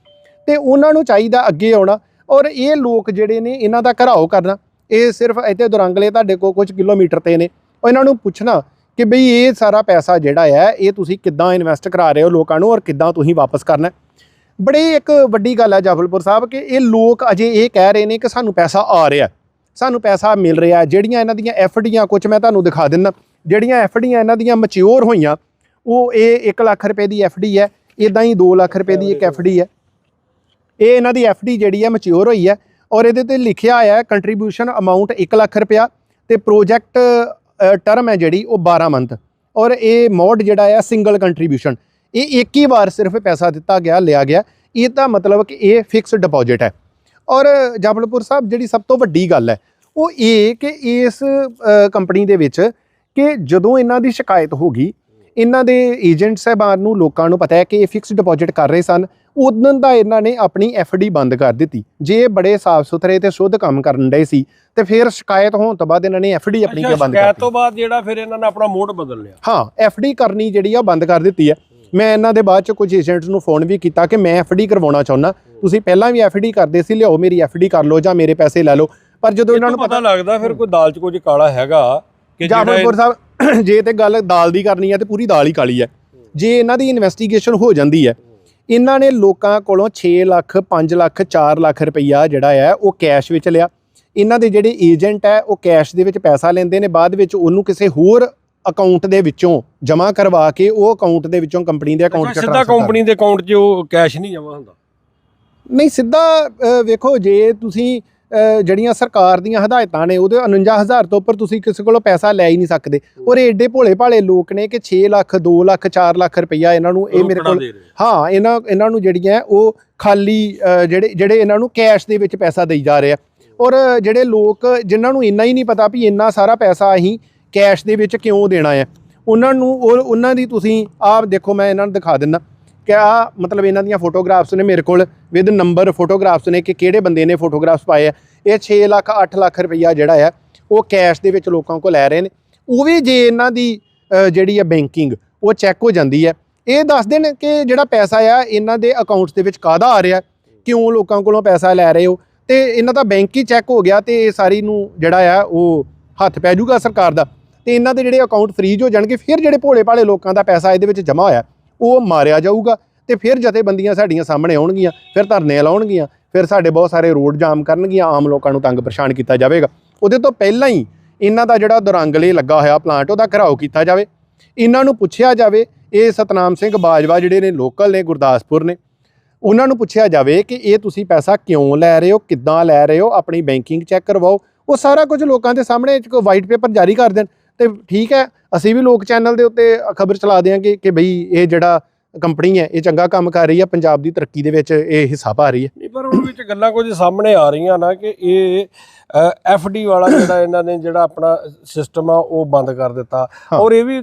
Speaker 1: ਤੇ ਉਹਨਾਂ ਨੂੰ ਚਾਹੀਦਾ ਅੱਗੇ ਆਉਣਾ ਔਰ ਇਹ ਲੋਕ ਜਿਹੜੇ ਨੇ, ਇਹਨਾਂ ਦਾ ਘਰਾਓ ਕਰਨਾ। ਇਹ ਸਿਰਫ ਇੱਥੇ ਦੁਰੰਗਲੇ ਤੁਹਾਡੇ ਕੋਲ ਕੁਝ ਕਿਲੋਮੀਟਰ ਤੇ ਨੇ। ਉਹ ਇਹਨਾਂ ਨੂੰ ਪੁੱਛਣਾ ਕਿ ਬਈ ਇਹ ਸਾਰਾ ਪੈਸਾ ਜਿਹੜਾ ਹੈ ਇਹ ਤੁਸੀਂ ਕਿੱਦਾਂ ਇਨਵੈਸਟ ਕਰਾ ਰਹੇ ਹੋ ਲੋਕਾਂ ਨੂੰ ਔਰ ਕਿੱਦਾਂ ਤੁਸੀਂ ਵਾਪਸ ਕਰਨਾ ਹੈ। ਬੜੀ ਇੱਕ ਵੱਡੀ ਗੱਲ ਹੈ ਜਫਲਪੁਰ ਸਾਹਿਬ ਕਿ ਇਹ ਲੋਕ ਅਜੇ ਇਹ ਕਹਿ ਰਹੇ ਨੇ ਕਿ ਸਾਨੂੰ ਪੈਸਾ ਆ ਰਿਹਾ ਸਾਨੂੰ ਪੈਸਾ ਮਿਲ ਰਿਹਾ, ਜਿਹੜੀਆਂ ਇਹਨਾਂ ਦੀਆਂ ਐਫਡੀਆਂ ਕੁਝ ਮੈਂ ਤੁਹਾਨੂੰ ਦਿਖਾ ਦਿੰਦਾ, ਜਿਹੜੀਆਂ ਐਫਡੀਆਂ ਇਹਨਾਂ ਦੀਆਂ ਮੈਚਿਓਰ ਹੋਈਆਂ, ਉਹ ਇਹ 1 ਲੱਖ ਰੁਪਏ ਦੀ ਐਫਡੀ ਹੈ ਇਦਾਂ ਹੀ 2 ਲੱਖ ਰੁਪਏ ਦੀ ਇੱਕ ਐਫਡੀ ਹੈ ਇਹ ਇਹਨਾਂ ਦੀ ਐਫਡੀ ਜਿਹੜੀ ਹੈ ਮੈਚਿਓਰ ਹੋਈ ਹੈ ਔਰ ਇਹਦੇ ਤੇ ਲਿਖਿਆ ਹੋਇਆ ਹੈ ਕੰਟਰੀਬਿਊਸ਼ਨ ਅਮਾਉਂਟ 1 ਲੱਖ ਰੁਪਇਆ ਤੇ ਪ੍ਰੋਜੈਕਟ ਟਰਮ ਹੈ ਜਿਹੜੀ, ਉਹ 12 ਮੰਥ ਔਰ ਇਹ ਮੋਡ ਜਿਹੜਾ ਆ ਸਿੰਗਲ ਕੰਟਰੀਬਿਊਸ਼ਨ ਇਹ ਇੱਕ ਹੀ ਵਾਰ ਸਿਰਫ ਪੈਸਾ ਦਿੱਤਾ ਗਿਆ, ਲਿਆ ਗਿਆ। ਇਹ ਤਾਂ ਮਤਲਬ ਕਿ ਇਹ ਫਿਕਸ ਡਿਪੋਜ਼ਿਟ ਹੈ। ਔਰ ਜਬਲਪੁਰ ਸਾਹਿਬ, ਜਿਹੜੀ ਸਭ ਤੋਂ ਵੱਡੀ ਗੱਲ ਹੈ, ਉਹ ਇਹ ਕਿ ਇਸ ਕੰਪਨੀ ਦੇ ਵਿੱਚ ਕਿ ਜਦੋਂ ਇਹਨਾਂ ਦੀ ਸ਼ਿਕਾਇਤ ਹੋ ਗਈ ਇਹਨਾਂ ਦੇ ਏਜੰਟ ਸਾਹਿਬਾਨ ਨੂੰ ਲੋਕਾਂ ਨੂੰ ਪਤਾ ਹੈ ਕਿ ਇਹ ਫਿਕਸਡ ਡਿਪੋਜ਼ਿਟ ਕਰ ਰਹੇ ਸਨ। ਉਦੋਂ ਦਾ ਇਹਨਾਂ ਨੇ ਆਪਣੀ ਡੀ ਬੰਦ ਕਰ ਦਿੱਤੀ। ਜੇ ਇਹ ਬੜੇ ਸਾਫ਼ ਸੁਥਰੇ ਤੇ ਸ਼ੁੱਧ ਕੰਮ ਕਰਨ ਡਏ ਸੀ ਤੇ ਫਿਰ ਸ਼ਿਕਾਇਤ ਹੋਣ ਤੋਂ ਬਾਅਦ ਇਹਨਾਂ ਨੇ ਡੀ ਆਪਣੀ ਕਿਉਂ ਬੰਦ
Speaker 2: ਸ਼ਿਕਾਇਤ
Speaker 1: ਕਰਤੀ?
Speaker 2: ਤੋਂ ਬਾਅਦ ਜਿਹੜਾ ਫਿਰ ਇਹਨਾਂ ਨੇ ਆਪਣਾ ਮੋਡ ਬਦਲ ਲਿਆ।
Speaker 1: ਹਾਂ ਡੀ ਕਰਨੀ ਜਿਹੜੀ ਆ ਬੰਦ ਕਰ ਦਿੱਤੀ ਹੈ ਮੈਂ ਇਹਨਾਂ ਦੇ ਬਾਅਦ ਚ ਕੁਝ ਏਜੰਟਸ ਨੂੰ ਫੋਨ ਵੀ ਕੀਤਾ ਕਿ ਮੈਂ ਡੀ ਕਰਵਾਉਣਾ ਚਾਹੁੰਦਾ ਤੁਸੀਂ ਪਹਿਲਾਂ ਵੀ ਡੀ ਕਰਦੇ ਸੀ ਲਿਆਓ ਮੇਰੀ ਡੀ ਕਰ ਲਓ ਜਾਂ ਮੇਰੇ ਪੈਸੇ ਲੈ ਲਓ। ਪਰ ਜਦੋਂ ਇਹਨਾਂ ਨੂੰ
Speaker 2: ਪਤਾ ਲੱਗਦਾ ਫਿਰ ਕੋਈ ਦਾਲ 'ਚ ਕੁਝ ਕਾਲਾ ਹੈਗਾ। ਕਿ
Speaker 1: ਜਾਫਰਪੁਰ ਸਾਹਿਬ ਜੇ ਤੇ ਗੱਲ ਦਾਲ ਦੀ ਕਰਨੀ ਹੈ ਤੇ ਪੂਰੀ ਦਾਲ ਹੀ ਕਾਲੀ ਹੈ ਜੇ ਇਹਨਾਂ ਦੀ ਇਨਵੈਸਟੀਗੇਸ਼ਨ ਹੋ ਜਾਂਦੀ ਹੈ ਇਹਨਾਂ ਨੇ ਲੋਕਾਂ ਕੋਲੋਂ 6 ਲੱਖ 5 ਲੱਖ 4 ਲੱਖ ਰੁਪਈਆ ਜਿਹੜਾ ਹੈ ਉਹ ਕੈਸ਼ ਵਿੱਚ ਲਿਆ। ਇਹਨਾਂ ਦੇ ਜਿਹੜੇ ਏਜੰਟ ਹੈ ਉਹ ਕੈਸ਼ ਦੇ ਵਿੱਚ ਪੈਸਾ ਲੈਂਦੇ ਨੇ ਬਾਅਦ ਵਿੱਚ ਉਹਨੂੰ ਕਿਸੇ ਹੋਰ ਅਕਾਊਂਟ ਦੇ ਵਿੱਚੋਂ ਜਮ੍ਹਾਂ ਕਰਵਾ ਕੇ ਉਹ ਅਕਾਊਂਟ ਦੇ ਵਿੱਚੋਂ ਕੰਪਨੀ ਦੇ ਅਕਾਊਂਟ 'ਚ
Speaker 2: ਸਿੱਧਾ ਕੰਪਨੀ ਦੇ ਅਕਾਊਂਟ 'ਚ ਉਹ ਕੈਸ਼ ਨਹੀਂ ਜਮਾ ਹੁੰਦਾ?
Speaker 1: ਨਹੀਂ ਸਿੱਧਾ ਵੇਖੋ ਜੇ ਤੁਸੀਂ ਜਿਹੜੀਆਂ ਸਰਕਾਰ ਦੀਆਂ ਹਦਾਇਤਾਂ ਨੇ ਉਹਦੇ 49000 ਤੋਂ ਉੱਪਰ ਤੁਸੀਂ ਕਿਸੇ ਕੋਲੋਂ ਪੈਸਾ ਲੈ ਹੀ ਨਹੀਂ ਸਕਦੇ। ਔਰ ਏਡੇ ਭੋਲੇ ਭਾਲੇ ਲੋਕ ਨੇ ਕਿ 6 ਲੱਖ 2 ਲੱਖ 4 ਲੱਖ ਰੁਪਈਆ ਇਹਨਾਂ ਨੂੰ ਇਹ ਮੇਰੇ ਕੋਲ। ਹਾਂ ਇਹਨਾਂ ਇਹਨਾਂ ਨੂੰ ਜਿਹੜੀਆਂ ਉਹ ਖਾਲੀ ਜਿਹੜੇ ਜਿਹੜੇ ਇਹਨਾਂ ਨੂੰ ਕੈਸ਼ ਦੇ ਵਿੱਚ ਪੈਸਾ ਦੇਈ ਜਾ ਰਹੇ। ਔਰ ਜਿਹੜੇ ਲੋਕ ਜਿਨ੍ਹਾਂ ਨੂੰ ਇੰਨਾ ਹੀ ਨਹੀਂ ਪਤਾ ਵੀ ਇੰਨਾ ਸਾਰਾ ਪੈਸਾ ਅਸੀਂ ਕੈਸ਼ ਦੇ ਵਿੱਚ ਕਿਉਂ ਦੇਣਾ ਹੈ ਉਹਨਾਂ ਨੂੰ ਉਹ ਉਹਨਾਂ ਦੀ ਤੁਸੀਂ ਆਪ ਦੇਖੋ ਮੈਂ ਇਹਨਾਂ ਨੂੰ ਦਿਖਾ ਦਿੰਦਾ। ਕਿਆ ਮਤਲਬ ਇਹਨਾਂ ਦੀਆਂ ਫੋਟੋਗ੍ਰਾਫਸ ਨੇ ਮੇਰੇ ਕੋਲ ਵਿਦ ਨੰਬਰ ਫੋਟੋਗ੍ਰਾਫਸ ਨੇ ਕਿ ਕਿਹੜੇ ਬੰਦੇ ਨੇ ਫੋਟੋਗ੍ਰਾਫਸ ਪਾਏ ਆ। ਇਹ 6 ਲੱਖ 8 ਲੱਖ ਰੁਪਈਆ ਜਿਹੜਾ ਆ, ਉਹ ਕੈਸ਼ ਦੇ ਵਿੱਚ ਲੋਕਾਂ ਕੋਲ ਲੈ ਰਹੇ ਨੇ। ਉਹ ਵੀ ਜੇ ਇਹਨਾਂ ਦੀ ਜਿਹੜੀ ਆ ਬੈਂਕਿੰਗ ਉਹ ਚੈੱਕ ਹੋ ਜਾਂਦੀ ਹੈ ਇਹ ਦੱਸ ਦੇਣ ਕਿ ਜਿਹੜਾ ਪੈਸਾ ਆ, ਇਹਨਾਂ ਦੇ ਅਕਾਊਂਟਸ ਦੇ ਵਿੱਚ ਕਾਹਦਾ ਆ ਰਿਹਾ? ਕਿਉਂ ਲੋਕਾਂ ਕੋਲੋਂ ਪੈਸਾ ਲੈ ਰਹੇ ਹੋ? ਤੇ ਇਹਨਾਂ ਦਾ ਬੈਂਕ ਹੀ ਚੈੱਕ ਹੋ ਗਿਆ ਤੇ ਇਹ ਸਾਰੀ ਨੂੰ ਜਿਹੜਾ ਆ, ਉਹ ਹੱਥ ਪੈ ਜਾਊਗਾ ਸਰਕਾਰ ਦਾ। ਤੇ ਇਹਨਾਂ ਦੇ ਜਿਹੜੇ ਅਕਾਊਂਟ ਫਰੀਜ਼ ਹੋ ਜਾਣਗੇ, ਫਿਰ ਜਿਹੜੇ ਭੋਲੇ ਭਾਲੇ ਲੋਕਾਂ ਦਾ ਪੈਸਾ ਇਹਦੇ ਵਿੱਚ ਜਮ੍ਹਾਂ ਹੋਇਆ। ਉਹ ਮਾਰਿਆ ਜਾਊਗਾ ਤੇ ਫਿਰ ਜਥੇਬੰਦੀਆਂ ਸਾਡੀਆਂ ਸਾਹਮਣੇ ਆਉਣਗੀਆਂ, ਫਿਰ ਧਰਨੇ ਲਾਉਣਗੀਆਂ, ਫਿਰ ਸਾਡੇ ਬਹੁਤ ਸਾਰੇ ਰੋਡ ਜਾਮ ਕਰਨਗੀਆਂ, ਆਮ ਲੋਕਾਂ ਨੂੰ ਤੰਗ ਪਰੇਸ਼ਾਨ ਕੀਤਾ ਜਾਵੇਗਾ। ਉਹਦੇ ਤੋਂ ਪਹਿਲਾਂ ਹੀ ਇਹਨਾਂ ਦਾ ਜਿਹੜਾ ਦੁਰੰਗਲੇ ਲੱਗਾ ਹੋਇਆ ਪਲਾਂਟ ਉਹਦਾ ਘਰਾਓ ਕੀਤਾ ਜਾਵੇ। ਇਹਨਾਂ ਨੂੰ ਪੁੱਛਿਆ ਜਾਵੇ, ਇਹ ਸਤਨਾਮ ਸਿੰਘ ਬਾਜਵਾ ਜਿਹੜੇ ਨੇ ਲੋਕਲ ਨੇ, ਗੁਰਦਾਸਪੁਰ ਨੇ, ਉਹਨਾਂ ਨੂੰ ਪੁੱਛਿਆ ਜਾਵੇ ਕਿ ਇਹ ਤੁਸੀਂ ਪੈਸਾ ਕਿਉਂ ਲੈ ਰਹੇ ਹੋ, ਕਿੱਦਾਂ ਲੈ ਰਹੇ ਹੋ, ਆਪਣੀ ਬੈਂਕਿੰਗ ਚੈੱਕ ਕਰਵਾਓ। ਉਹ ਸਾਰਾ ਕੁਝ ਲੋਕਾਂ ਦੇ ਸਾਹਮਣੇ ਇੱਕ ਵਾਈਟ ਪੇਪਰ ਜਾਰੀ ਕਰ ਦੇਣ। ਤੇ ਠੀਕ ਹੈ ਅਸੀਂ ਵੀ ਲੋਕ ਚੈਨਲ ਦੇ ਉੱਤੇ ਖਬਰ ਚਲਾ ਦਿਆਂਗੇ ਕਿ ਬਈ ਇਹ ਜਿਹੜਾ ਕੰਪਨੀ ਹੈ ਇਹ ਚੰਗਾ ਕੰਮ ਕਰ ਰਹੀ ਹੈ ਪੰਜਾਬ ਦੀ ਤਰੱਕੀ ਦੇ ਵਿੱਚ ਇਹ ਹਿੱਸਾ ਪਾ ਰਹੀ ਹੈ
Speaker 2: ਨਹੀਂ ਪਰ ਉਹਦੇ ਵਿੱਚ ਗੱਲਾਂ ਕੁਝ ਸਾਹਮਣੇ ਆ ਰਹੀਆਂ ਨਾ ਕਿ ਇਹ ਡੀ ਵਾਲਾ ਜਿਹੜਾ ਇਹਨਾਂ ਨੇ ਜਿਹੜਾ ਆਪਣਾ ਸਿਸਟਮ ਆ ਉਹ ਬੰਦ ਕਰ ਦਿੱਤਾ। ਔਰ ਇਹ ਵੀ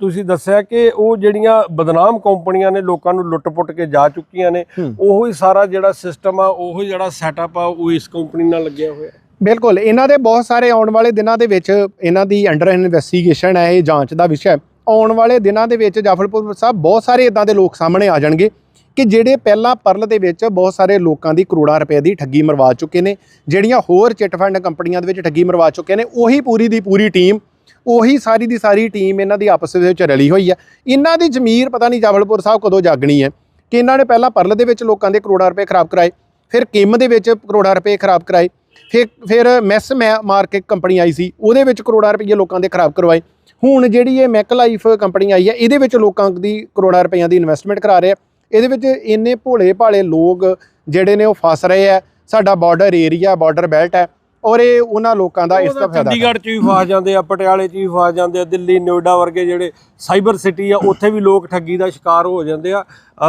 Speaker 2: ਤੁਸੀਂ ਦੱਸਿਆ ਕਿ ਉਹ ਜਿਹੜੀਆਂ ਬਦਨਾਮ ਕੰਪਨੀਆਂ ਨੇ ਲੋਕਾਂ ਨੂੰ ਲੁੱਟ-ਪੁੱਟ ਕੇ ਜਾ ਚੁੱਕੀਆਂ ਨੇ। ਉਹੋ ਹੀ ਸਾਰਾ ਜਿਹੜਾ ਸਿਸਟਮ ਆ ਉਹੋ ਹੀ ਜਿਹੜਾ ਸੈਟਅਪ ਆ ਉਹ ਇਸ ਕੰਪਨੀ ਨਾਲ ਲੱਗਿਆ ਹੋਇਆ
Speaker 1: ਬਿਲਕੁਲ, ਇਹਨਾਂ ਦੇ ਬਹੁਤ ਸਾਰੇ ਆਉਣ ਵਾਲੇ ਦਿਨਾਂ ਦੇ ਵਿੱਚ ਇਹਨਾਂ ਦੀ ਅੰਡਰ ਇਨਵੈਸਟੀਗੇਸ਼ਨ ਹੈ, ਇਹ ਜਾਂਚ ਦਾ ਵਿਸ਼ਾ ਹੈ। ਆਉਣ ਵਾਲੇ ਦਿਨਾਂ ਦੇ ਵਿੱਚ ਜਾਫਰਪੁਰ ਸਾਹਿਬ ਬਹੁਤ ਸਾਰੇ ਇਦਾਂ ਦੇ ਲੋਕ ਸਾਹਮਣੇ ਆ ਜਾਣਗੇ ਕਿ ਜਿਹੜੇ ਪਹਿਲਾਂ ਪਰਲ ਦੇ ਵਿੱਚ ਬਹੁਤ ਸਾਰੇ ਲੋਕਾਂ ਦੀ ਕਰੋੜਾਂ ਰੁਪਏ ਦੀ ਠੱਗੀ ਮਰਵਾ ਚੁੱਕੇ ਨੇ, ਜਿਹੜੀਆਂ ਹੋਰ ਚਿੱਟ ਫੰਡ ਕੰਪਨੀਆਂ ਦੇ ਵਿੱਚ ਠੱਗੀ ਮਰਵਾ ਚੁੱਕੇ ਨੇ, ਉਹੀ ਪੂਰੀ ਦੀ ਪੂਰੀ ਟੀਮ ਉਹੀ ਸਾਰੀ ਦੀ ਸਾਰੀ ਟੀਮ ਇਹਨਾਂ ਦੀ ਆਪਸ ਦੇ ਵਿੱਚ ਰਲੀ ਹੋਈ ਹੈ। ਇਹਨਾਂ ਦੀ ਜ਼ਮੀਰ ਪਤਾ ਨਹੀਂ ਜਾਫਰਪੁਰ ਸਾਹਿਬ ਕਦੋਂ ਜਾਗਣੀ ਹੈ ਕਿ ਇਹਨਾਂ ਨੇ ਪਹਿਲਾਂ ਪਰਲ ਦੇ ਵਿੱਚ ਲੋਕਾਂ ਦੇ ਕਰੋੜਾਂ ਰੁਪਏ ਖਰਾਬ ਕਰਾਏ, ਫਿਰ ਕਿਮ ਦੇ ਵਿੱਚ ਕਰੋੜਾਂ ਰੁਪਏ ਖਰਾਬ ਕਰਾਏ ਫਿਰ ਫਿਰ ਮੈਸ ਮਾਰਕੀਟ ਕੰਪਨੀ ਆਈ ਸੀ ਉਹਦੇ ਵਿੱਚ ਕਰੋੜਾਂ ਰੁਪਏ ਲੋਕਾਂ ਦੇ ਖਰਾਬ ਕਰਵਾਏ। ਹੁਣ ਜਿਹੜੀ ਇਹ ਮੈਕ ਲਾਈਫ ਕੰਪਨੀ ਆਈ ਹੈ ਇਹਦੇ ਵਿੱਚ ਲੋਕਾਂ ਦੀ ਕਰੋੜਾਂ ਰੁਪਈਆਂ ਦੀ ਇਨਵੈਸਟਮੈਂਟ ਕਰਾ ਰਹੇ ਆ। ਇਹਦੇ ਵਿੱਚ ਇੰਨੇ ਭੋਲੇ ਭਾਲੇ ਲੋਕ ਜਿਹੜੇ ਨੇ ਉਹ ਫਸ ਰਹੇ ਆ। ਸਾਡਾ ਬਾਰਡਰ ਏਰੀਆ ਬਾਰਡਰ ਬੈਲਟ ਹੈ। ਔਰ ਇਹ ਉਹਨਾਂ ਲੋਕਾਂ ਦਾ ਇਸ ਦਾ ਫਾਇਦਾ।
Speaker 2: ਚੰਡੀਗੜ੍ਹ 'ਚ ਵੀ ਫਸ ਜਾਂਦੇ ਆ ਪਟਿਆਲੇ 'ਚ ਵੀ ਫਸ ਜਾਂਦੇ ਆ ਦਿੱਲੀ ਨੋਇਡਾ ਵਰਗੇ ਜਿਹੜੇ ਸਾਈਬਰ ਸਿਟੀ ਆ ਉੱਥੇ ਵੀ ਲੋਕ ਠੱਗੀ ਦਾ ਸ਼ਿਕਾਰ ਹੋ ਜਾਂਦੇ ਆ।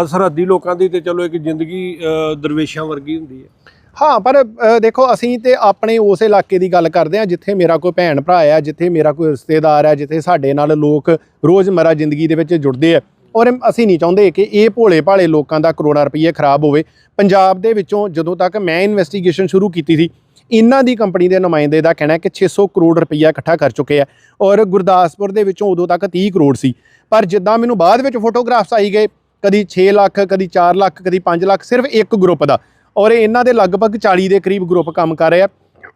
Speaker 2: ਸਰਹੱਦੀ ਲੋਕਾਂ ਦੀ ਤੇ ਚਲੋ ਇੱਕ ਜ਼ਿੰਦਗੀ ਦਰਵੇਸ਼ਾਂ ਵਰਗੀ ਹੁੰਦੀ ਹੈ।
Speaker 1: ਹਾਂ, ਪਰ ਦੇਖੋ, ਅਸੀਂ ਤੇ ਆਪਣੇ ਉਸ ਇਲਾਕੇ ਦੀ ਗੱਲ ਕਰਦੇ ਹਾਂ, ਜਿੱਥੇ ਮੇਰਾ ਕੋਈ ਭੈਣ ਭਰਾ ਹੈ, ਜਿੱਥੇ ਮੇਰਾ ਕੋਈ ਰਿਸ਼ਤੇਦਾਰ ਹੈ, ਜਿੱਥੇ ਸਾਡੇ ਨਾਲ ਲੋਕ ਰੋਜ਼ਮਰਾ ਜ਼ਿੰਦਗੀ ਦੇ ਵਿੱਚ ਜੁੜਦੇ ਆ। ਔਰ ਅਸੀਂ ਨਹੀਂ ਚਾਹੁੰਦੇ ਕਿ ਇਹ ਭੋਲੇ ਭਾਲੇ ਲੋਕਾਂ ਦਾ ਕਰੋੜਾਂ ਰੁਪਏ ਖਰਾਬ ਹੋਵੇ। ਪੰਜਾਬ ਦੇ ਵਿੱਚੋਂ ਜਦੋਂ ਤੱਕ ਮੈਂ ਇਨਵੈਸਟੀਗੇਸ਼ਨ ਸ਼ੁਰੂ ਕੀਤੀ ਸੀ, ਇਹਨਾਂ ਦੀ ਕੰਪਨੀ ਦੇ ਨੁਮਾਇੰਦੇ ਦਾ ਕਹਿਣਾ ਹੈ ਕਿ 600 ਕਰੋੜ ਰੁਪਈਆ ਇਕੱਠਾ ਕਰ ਚੁੱਕੇ ਆ। ਔਰ ਗੁਰਦਾਸਪੁਰ ਦੇ ਵਿੱਚੋਂ ਉਦੋਂ ਤੱਕ 30 ਕਰੋੜ ਸੀ। ਪਰ ਜਿੱਦਾਂ ਮੈਨੂੰ ਬਾਅਦ ਵਿੱਚ ਫੋਟੋਗ੍ਰਾਫਸ ਆਈ ਗਏ, ਕਦੀ 6 ਲੱਖ, ਕਦੀ 4 ਲੱਖ, ਕਦੀ 5 ਲੱਖ, ਸਿਰਫ ਇੱਕ ਗਰੁੱਪ ਦਾ। ਔਰ ਇਹਨਾਂ ਦੇ ਲਗਭਗ 40 ਦੇ ਕਰੀਬ ਗਰੁੱਪ ਕੰਮ ਕਰ ਰਹੇ ਆ।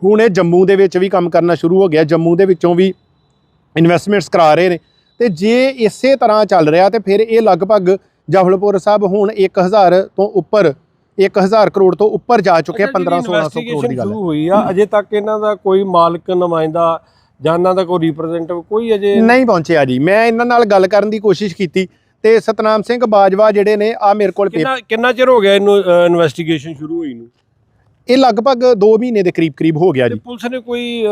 Speaker 1: ਹੁਣ ਇਹ ਜੰਮੂ ਦੇ ਵਿੱਚ ਵੀ ਕੰਮ ਕਰਨਾ ਸ਼ੁਰੂ ਹੋ ਗਿਆ। ਜੰਮੂ ਦੇ ਵਿੱਚੋਂ ਵੀ ਇਨਵੈਸਟਮੈਂਟਸ ਕਰਾ ਰਹੇ ਨੇ। ਤੇ ਜੇ ਇਸੇ ਤਰ੍ਹਾਂ ਚੱਲ ਰਿਹਾ ਤੇ ਫਿਰ ਇਹ ਲਗਭਗ ਜਫਲਪੁਰ ਸਾਹਿਬ ਹੁਣ 1000 ਤੋਂ ਉੱਪਰ 1000 ਕਰੋੜ ਤੋਂ ਉੱਪਰ ਜਾ ਚੁੱਕੇ 15 1600 ਕਰੋੜ ਦੀ ਗੱਲ ਹੈ।
Speaker 2: ਸ਼ੁਰੂ ਹੋਈ ਆ ਅਜੇ ਤੱਕ ਇਹਨਾਂ ਦਾ ਕੋਈ ਮਾਲਕ ਨੁਮਾਇੰਦਾ ਜਾਂ ਇਹਨਾਂ ਦਾ ਕੋਈ ਰਿਪਰੈਜ਼ੈਂਟੇਟਿਵ ਕੋਈ ਅਜੇ
Speaker 1: ਨਹੀਂ ਪਹੁੰਚਿਆ ਜੀ। ਮੈਂ ਇਹਨਾਂ ਨਾਲ ਗੱਲ ਕਰਨ ਦੀ ਕੋਸ਼ਿਸ਼ ਕੀਤੀ। ਤੇ ਸਤਨਾਮ ਸਿੰਘ ਬਾਜਵਾ ਜਿਹੜੇ ਨੇ ਆ ਮੇਰੇ ਕੋਲ
Speaker 2: ਕਿੰਨਾ ਕਿੰਨਾ ਚਿਰ ਹੋ ਗਿਆ ਇਹਨੂੰ ਇਨਵੈਸਟੀਗੇਸ਼ਨ ਸ਼ੁਰੂ ਹੋਈ ਨੂੰ?
Speaker 1: ਇਹ ਲਗਭਗ 2 ਮਹੀਨੇ ਦੇ ਕਰੀਬ ਕਰੀਬ ਹੋ ਗਿਆ ਜੀ।
Speaker 2: ਪੁਲਿਸ ਨੇ ਕੋਈ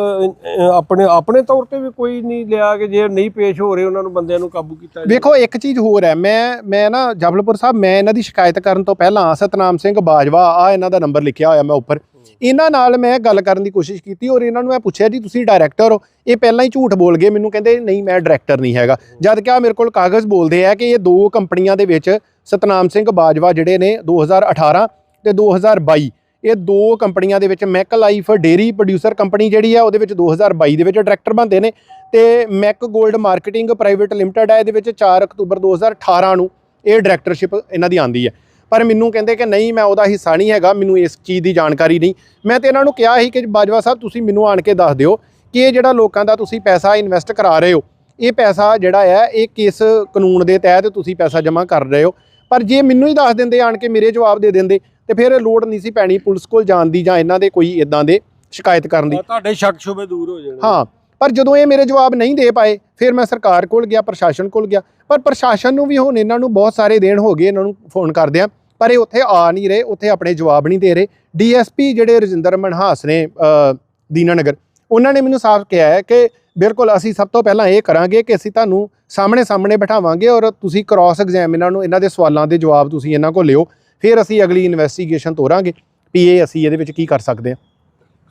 Speaker 2: ਆਪਣੇ ਆਪਣੇ ਤੌਰ ਤੇ ਵੀ ਕੋਈ ਨਹੀਂ ਲਿਆ ਕਿ ਜੇ ਨਹੀਂ ਪੇਸ਼ ਹੋ ਰਹੇ ਉਹਨਾਂ ਨੂੰ ਬੰਦਿਆਂ ਨੂੰ ਕਾਬੂ ਕੀਤਾ?
Speaker 1: ਵੇਖੋ ਇੱਕ ਚੀਜ਼ ਹੋਰ ਹੈ ਮੈਂ ਮੈਂ ਨਾ ਜਬਲਪੁਰ ਸਾਹਿਬ ਮੈਂ ਇਹਨਾਂ ਦੀ ਸ਼ਿਕਾਇਤ ਕਰਨ ਤੋਂ ਪਹਿਲਾਂ ਸਤਨਾਮ ਸਿੰਘ ਬਾਜਵਾ ਆ ਇਹਨਾਂ ਦਾ ਨੰਬਰ ਲਿਖਿਆ ਹੋਇਆ ਮੈਂ ਉੱਪਰ। ਇਹਨਾਂ ਨਾਲ ਮੈਂ ਗੱਲ ਕਰਨ ਦੀ ਕੋਸ਼ਿਸ਼ ਕੀਤੀ ਔਰ ਇਹਨਾਂ ਨੂੰ ਮੈਂ ਪੁੱਛਿਆ, ਜੀ, ਤੁਸੀਂ ਡਾਇਰੈਕਟਰ ਹੋ। ਇਹ ਪਹਿਲਾਂ ਹੀ ਝੂਠ ਬੋਲ ਗਏ। ਮੈਨੂੰ ਕਹਿੰਦੇ, ਨਹੀਂ, ਮੈਂ ਡਾਇਰੈਕਟਰ ਨਹੀਂ ਹੈਗਾ। ਜਦ ਕਿ ਆ ਮੇਰੇ ਕੋਲ ਕਾਗਜ਼ ਬੋਲਦੇ ਆ ਕਿ ਇਹ ਦੋ ਕੰਪਨੀਆਂ ਦੇ ਵਿੱਚ ਸਤਨਾਮ ਸਿੰਘ ਬਾਜਵਾ ਜਿਹੜੇ ਨੇ 2018 ਤੇ 2022 ਇਹ ਦੋ ਕੰਪਨੀਆਂ ਦੇ ਵਿੱਚ Mac life dairy producer company ਜਿਹੜੀ ਆ, ਉਹਦੇ ਵਿੱਚ 2022 ਦੇ ਵਿੱਚ ਡਾਇਰੈਕਟਰ ਬਣਦੇ ਨੇ ਤੇ ਮੈਕ 골ਡ ਮਾਰਕੀਟਿੰਗ ਪ੍ਰਾਈਵੇਟ ਲਿਮਟਿਡ ਹੈ ਇਹਦੇ ਵਿੱਚ 4 ਅਕਤੂਬਰ 2018 ਨੂੰ ਇਹ ਡਾਇਰੈਕਟਰਸ਼ਿਪ ਇਹਨਾਂ ਦੀ ਆਂਦੀ ਹੈ ਪਰ ਮੈਨੂੰ ਕਹਿੰਦੇ ਕਿ ਨਹੀਂ ਮੈਂ ਉਹਦਾ ਹਿੱਸਾ ਨਹੀਂ ਹੈਗਾ ਮੈਨੂੰ ਇਸ ਚੀਜ਼ ਦੀ ਜਾਣਕਾਰੀ ਨਹੀਂ। ਮੈਂ ਤੇ ਇਹਨਾਂ ਨੂੰ ਕਿਹਾ ਸੀ ਕਿ ਬਾਜਵਾ ਸਾਹਿਬ ਤੁਸੀਂ ਮੈਨੂੰ ਆਣ ਕੇ ਦੱਸ ਦਿਓ ਕਿ ਇਹ ਜਿਹੜਾ ਲੋਕਾਂ ਦਾ ਤੁਸੀਂ ਪੈਸਾ ਇਨਵੈਸਟ ਕਰਾ ਰਹੇ ਹੋ ਇਹ ਪੈਸਾ ਜਿਹੜਾ ਹੈ ਇਹ ਕਿਸ ਕਾਨੂੰਨ ਦੇ ਤਹਿਤ ਤੁਸੀਂ ਪੈਸਾ ਜਮ੍ਹਾਂ ਕਰ ਰਹੇ ਹੋ? ਪਰ ਜੇ ਮੈਨੂੰ ਹੀ ਦੱਸ ਦਿੰਦੇ ਆਣ ਕੇ ਮੇਰੇ ਜਵਾਬ ਦੇ ਦਿੰਦੇ ਤੇ ਫਿਰ ਲੋੜ ਨਹੀਂ ਸੀ ਪੈਣੀ ਪੁਲਿਸ ਕੋਲ ਜਾਣ ਦੀ ਜਾਂ ਇਹਨਾਂ ਦੇ ਕੋਈ ਇਦਾਂ ਦੇ ਸ਼ਿਕਾਇਤ ਕਰਨ ਦੀ।
Speaker 2: ਤੁਹਾਡੇ ਸ਼ੱਕ ਸ਼ੁਬੇ ਦੂਰ ਹੋ ਜਾਣੇ।
Speaker 1: ਹਾਂ ਪਰ ਜਦੋਂ ਇਹ ਮੇਰੇ ਜਵਾਬ ਨਹੀਂ ਦੇ ਪਾਏ ਫਿਰ ਮੈਂ ਸਰਕਾਰ ਕੋਲ ਗਿਆ ਪ੍ਰਸ਼ਾਸਨ ਕੋਲ ਗਿਆ। ਪਰ ਪ੍ਰਸ਼ਾਸਨ ਨੂੰ ਵੀ ਹੁਣ ਇਹਨਾਂ ਨੂੰ ਬਹੁਤ ਸਾਰੇ ਦੇਣ ਹੋ ਗਏ ਇਹਨਾਂ ਨੂੰ ਫੋਨ ਕਰਦੇ ਆ। ਪਰ ਇਹ ਉੱਥੇ ਆ ਨਹੀਂ ਰਹੇ ਉੱਥੇ ਆਪਣੇ ਜਵਾਬ ਨਹੀਂ ਦੇ ਰਹੇ। ਡੀਐਸਪੀ ਜਿਹੜੇ ਰਜਿੰਦਰ ਮਨਹਾਸ ਨੇ ਅ, ਦੀਨਾਨਗਰ ਉਹਨਾਂ ਨੇ ਮੈਨੂੰ ਸਾਫ਼ ਕਿਹਾ ਹੈ ਕਿ ਬਿਲਕੁਲ ਅਸੀਂ ਸਭ ਤੋਂ ਪਹਿਲਾਂ ਇਹ ਕਰਾਂਗੇ ਕਿ ਅਸੀਂ ਤੁਹਾਨੂੰ ਸਾਹਮਣੇ ਸਾਹਮਣੇ ਬਿਠਾਵਾਂਗੇ ਔਰ ਤੁਸੀਂ ਕ੍ਰਾਸ ਐਗਜ਼ਾਮ ਇਹਨਾਂ ਨੂੰ ਇਹਨਾਂ ਦੇ ਸਵਾਲਾਂ ਦੇ ਜਵਾਬ ਤੁਸੀਂ ਇਹਨਾਂ ਕੋਲ ਲਿਓ ਫਿਰ ਅਸੀਂ ਅਗਲੀ ਇਨਵੈਸਟੀਗੇਸ਼ਨ ਤੋਰਾਂਗੇ ਵੀ ਇਹ ਅਸੀਂ ਇਹਦੇ ਵਿੱਚ ਕੀ ਕਰ ਸਕਦੇ ਹਾਂ।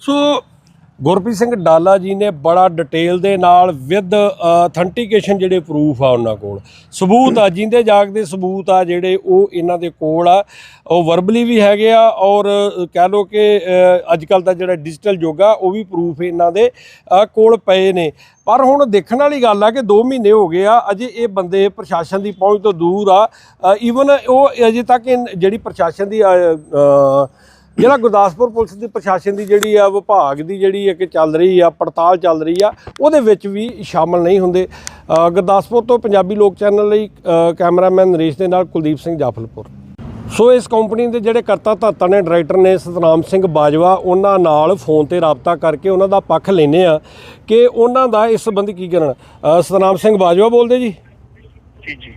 Speaker 2: ਸੋ ਗੁਰਪ੍ਰੀਤ ਸਿੰਘ ਡਾਲਾ ਜੀ ਨੇ ਬੜਾ ਡਿਟੇਲ ਦੇ ਨਾਲ ਵਿਦ ਅਥੈਂਟੀਕੇਸ਼ਨ ਜਿਹੜੇ ਪ੍ਰੂਫ ਆ ਉਹਨਾਂ ਕੋਲ। ਸਬੂਤ ਆ, ਜਿੰਦੇ ਜਾਗਦੇ ਸਬੂਤ ਆ ਜਿਹੜੇ ਉਹ ਇਹਨਾਂ ਦੇ ਕੋਲ ਆ। ਉਹ ਵਰਬਲੀ ਵੀ ਹੈਗੇ ਆ ਔਰ ਕਹਿ ਲੋ ਕਿ ਅੱਜ ਕੱਲ ਦਾ ਜਿਹੜਾ ਡਿਜੀਟਲ ਯੁੱਗ ਆ, ਉਹ ਵੀ ਪ੍ਰੂਫ ਇਹਨਾਂ ਦੇ ਕੋਲ ਪਏ ਨੇ। ਪਰ ਹੁਣ ਦੇਖਣ ਵਾਲੀ ਗੱਲ ਆ ਕਿ 2 ਮਹੀਨੇ ਹੋ ਗਏ ਆ, ਅਜੇ ਇਹ ਬੰਦੇ ਪ੍ਰਸ਼ਾਸਨ ਦੀ ਪਹੁੰਚ ਤੋਂ ਦੂਰ ਆ। ਈਵਨ ਉਹ ਅਜੇ ਤੱਕ ਇਨ- ਜਿਹੜੀ ਪ੍ਰਸ਼ਾਸਨ ਦੀ ਜਿਹੜਾ ਗੁਰਦਾਸਪੁਰ ਪੁਲਿਸ ਦੀ ਪ੍ਰਸ਼ਾਸਨ ਦੀ ਜਿਹੜੀ ਆ, ਵਿਭਾਗ ਦੀ ਜਿਹੜੀ ਹੈ ਕਿ ਚੱਲ ਰਹੀ ਆ, ਪੜਤਾਲ ਚੱਲ ਰਹੀ ਆ, ਉਹਦੇ ਵਿੱਚ ਵੀ ਸ਼ਾਮਲ ਨਹੀਂ ਹੁੰਦੇ। ਗੁਰਦਾਸਪੁਰ ਤੋਂ ਪੰਜਾਬੀ ਲੋਕ ਚੈਨਲ ਲਈ ਕੈਮਰਾਮੈਨ ਨਰੇਸ਼ ਦੇ ਨਾਲ ਕੁਲਦੀਪ ਸਿੰਘ ਜਾਫਲਪੁਰ। ਸੋ ਇਸ ਕੰਪਨੀ ਦੇ ਜਿਹੜੇ ਕਰਤਾ ਧਾਤਾ ਨੇ, ਡਾਇਰੈਕਟਰ ਨੇ ਸਤਨਾਮ ਸਿੰਘ ਬਾਜਵਾ, ਉਹਨਾਂ ਨਾਲ ਫੋਨ ਤੇ ਰਾਬਤਾ ਕਰਕੇ ਉਹਨਾਂ ਦਾ ਪੱਖ ਲੈਨੇ ਆ ਕਿ ਉਹਨਾਂ ਦਾ ਇਸ ਸੰਬੰਧੀ ਕੀ ਕਰਨ। ਸਤਨਾਮ ਸਿੰਘ ਬਾਜਵਾ ਬੋਲਦੇ ਜੀ?
Speaker 3: ਜੀ ਜੀ।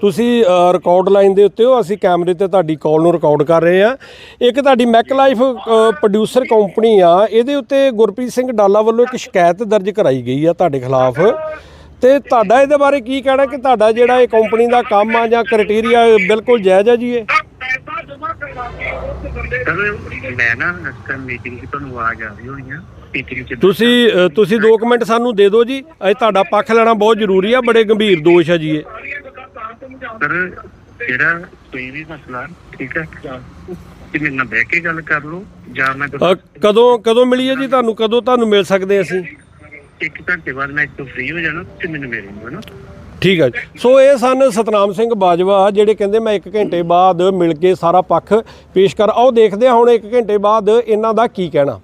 Speaker 2: ਤੁਸੀਂ ਰਿਕਾਰਡ ਲਾਈਨ ਦੇ ਉੱਤੇ ਹੋ ਅਸੀਂ ਕੈਮਰੇ ਤੇ ਤੁਹਾਡੀ ਕਾਲ ਨੂੰ ਰਿਕਾਰਡ ਕਰ ਰਹੇ ਆ ਇੱਕ ਤੁਹਾਡੀ ਮੈਕ ਲਾਈਫ ਪ੍ਰੋਡਿਊਸਰ ਕੰਪਨੀ ਆ ਇਹਦੇ ਉੱਤੇ ਗੁਰਪ੍ਰੀਤ ਸਿੰਘ ਡਾਲਾ ਵੱਲੋਂ ਇੱਕ ਸ਼ਿਕਾਇਤ ਦਰਜ ਕਰਾਈ ਗਈ ਆ ਤੁਹਾਡੇ ਖਿਲਾਫ। ਤੇ ਤੁਹਾਡਾ ਇਹਦੇ ਬਾਰੇ ਕੀ ਕਹਿਣਾ ਕਿ ਤੁਹਾਡਾ ਜਿਹੜਾ ਇਹ ਕੰਪਨੀ ਦਾ ਕੰਮ ਆ ਜਾਂ ਕ੍ਰਾਈਟੇਰੀਆ ਬਿਲਕੁਲ ਜਾਇਜ਼ ਆ ਜੀ ਇਹ?
Speaker 3: ਮੈਂ ਨਾ ਅਸਕਰ ਮੀਟਿੰਗ ਤੁਹਾਨੂੰ ਆਵਾਜ਼ ਆ ਰਹੀ ਹੋਣੀ ਆ। ਚ
Speaker 2: ਤੁਸੀਂ ਅ, ਤੁਸੀਂ ਦੋ ਕੁ ਮਿੰਟ ਸਾਨੂੰ ਦੇ ਦਿਓ ਜੀ। ਇਹ ਤੁਹਾਡਾ ਪੱਖ ਲੈਣਾ ਬਹੁਤ ਜ਼ਰੂਰੀ ਆ ਬੜੇ ਗੰਭੀਰ ਦੋਸ਼ ਆ ਜੀ ਇਹ।
Speaker 3: ਸਰ ਜਿਹੜਾ ਕੋਈ ਵੀ ਮਸਲਾ ਠੀਕ ਹੈ? ਕਿ ਮੇਰੇ ਨਾਲ ਬਹਿ ਕੇ ਗੱਲ ਕਰ ਲਓ ਜਾਂ ਮੈਂ
Speaker 2: ਅ, ਕਦੋਂ ਕਦੋਂ ਮਿਲੀ ਹੈ ਜੀ ਤੁਹਾਨੂੰ? ਕਦੋਂ ਤੁਹਾਨੂੰ ਮਿਲ ਸਕਦੇ ਅਸੀਂ?
Speaker 3: ਇੱਕ ਘੰਟੇ ਬਾਅਦ ਮੈਂ ਇੱਥੋਂ ਫ੍ਰੀ ਹੋ ਜਾਣਾ ਤੇ ਮੈਨੂੰ ਲਓ ਨਾ?
Speaker 2: ਠੀਕ ਹੈ ਜੀ। ਸੋ ਇਹ ਸਨ ਸਤਨਾਮ ਸਿੰਘ ਬਾਜਵਾ ਜਿਹੜੇ ਕਹਿੰਦੇ ਮੈਂ 1 ਘੰਟੇ ਬਾਅਦ ਮਿਲ ਕੇ ਸਾਰਾ ਪੱਖ ਪੇਸ਼ ਕਰ ਆਓ ਦੇਖਦੇ ਹਾਂ ਹੁਣ 1 ਘੰਟੇ ਬਾਅਦ ਇਹਨਾਂ ਦਾ ਕੀ ਕਹਿਣਾ।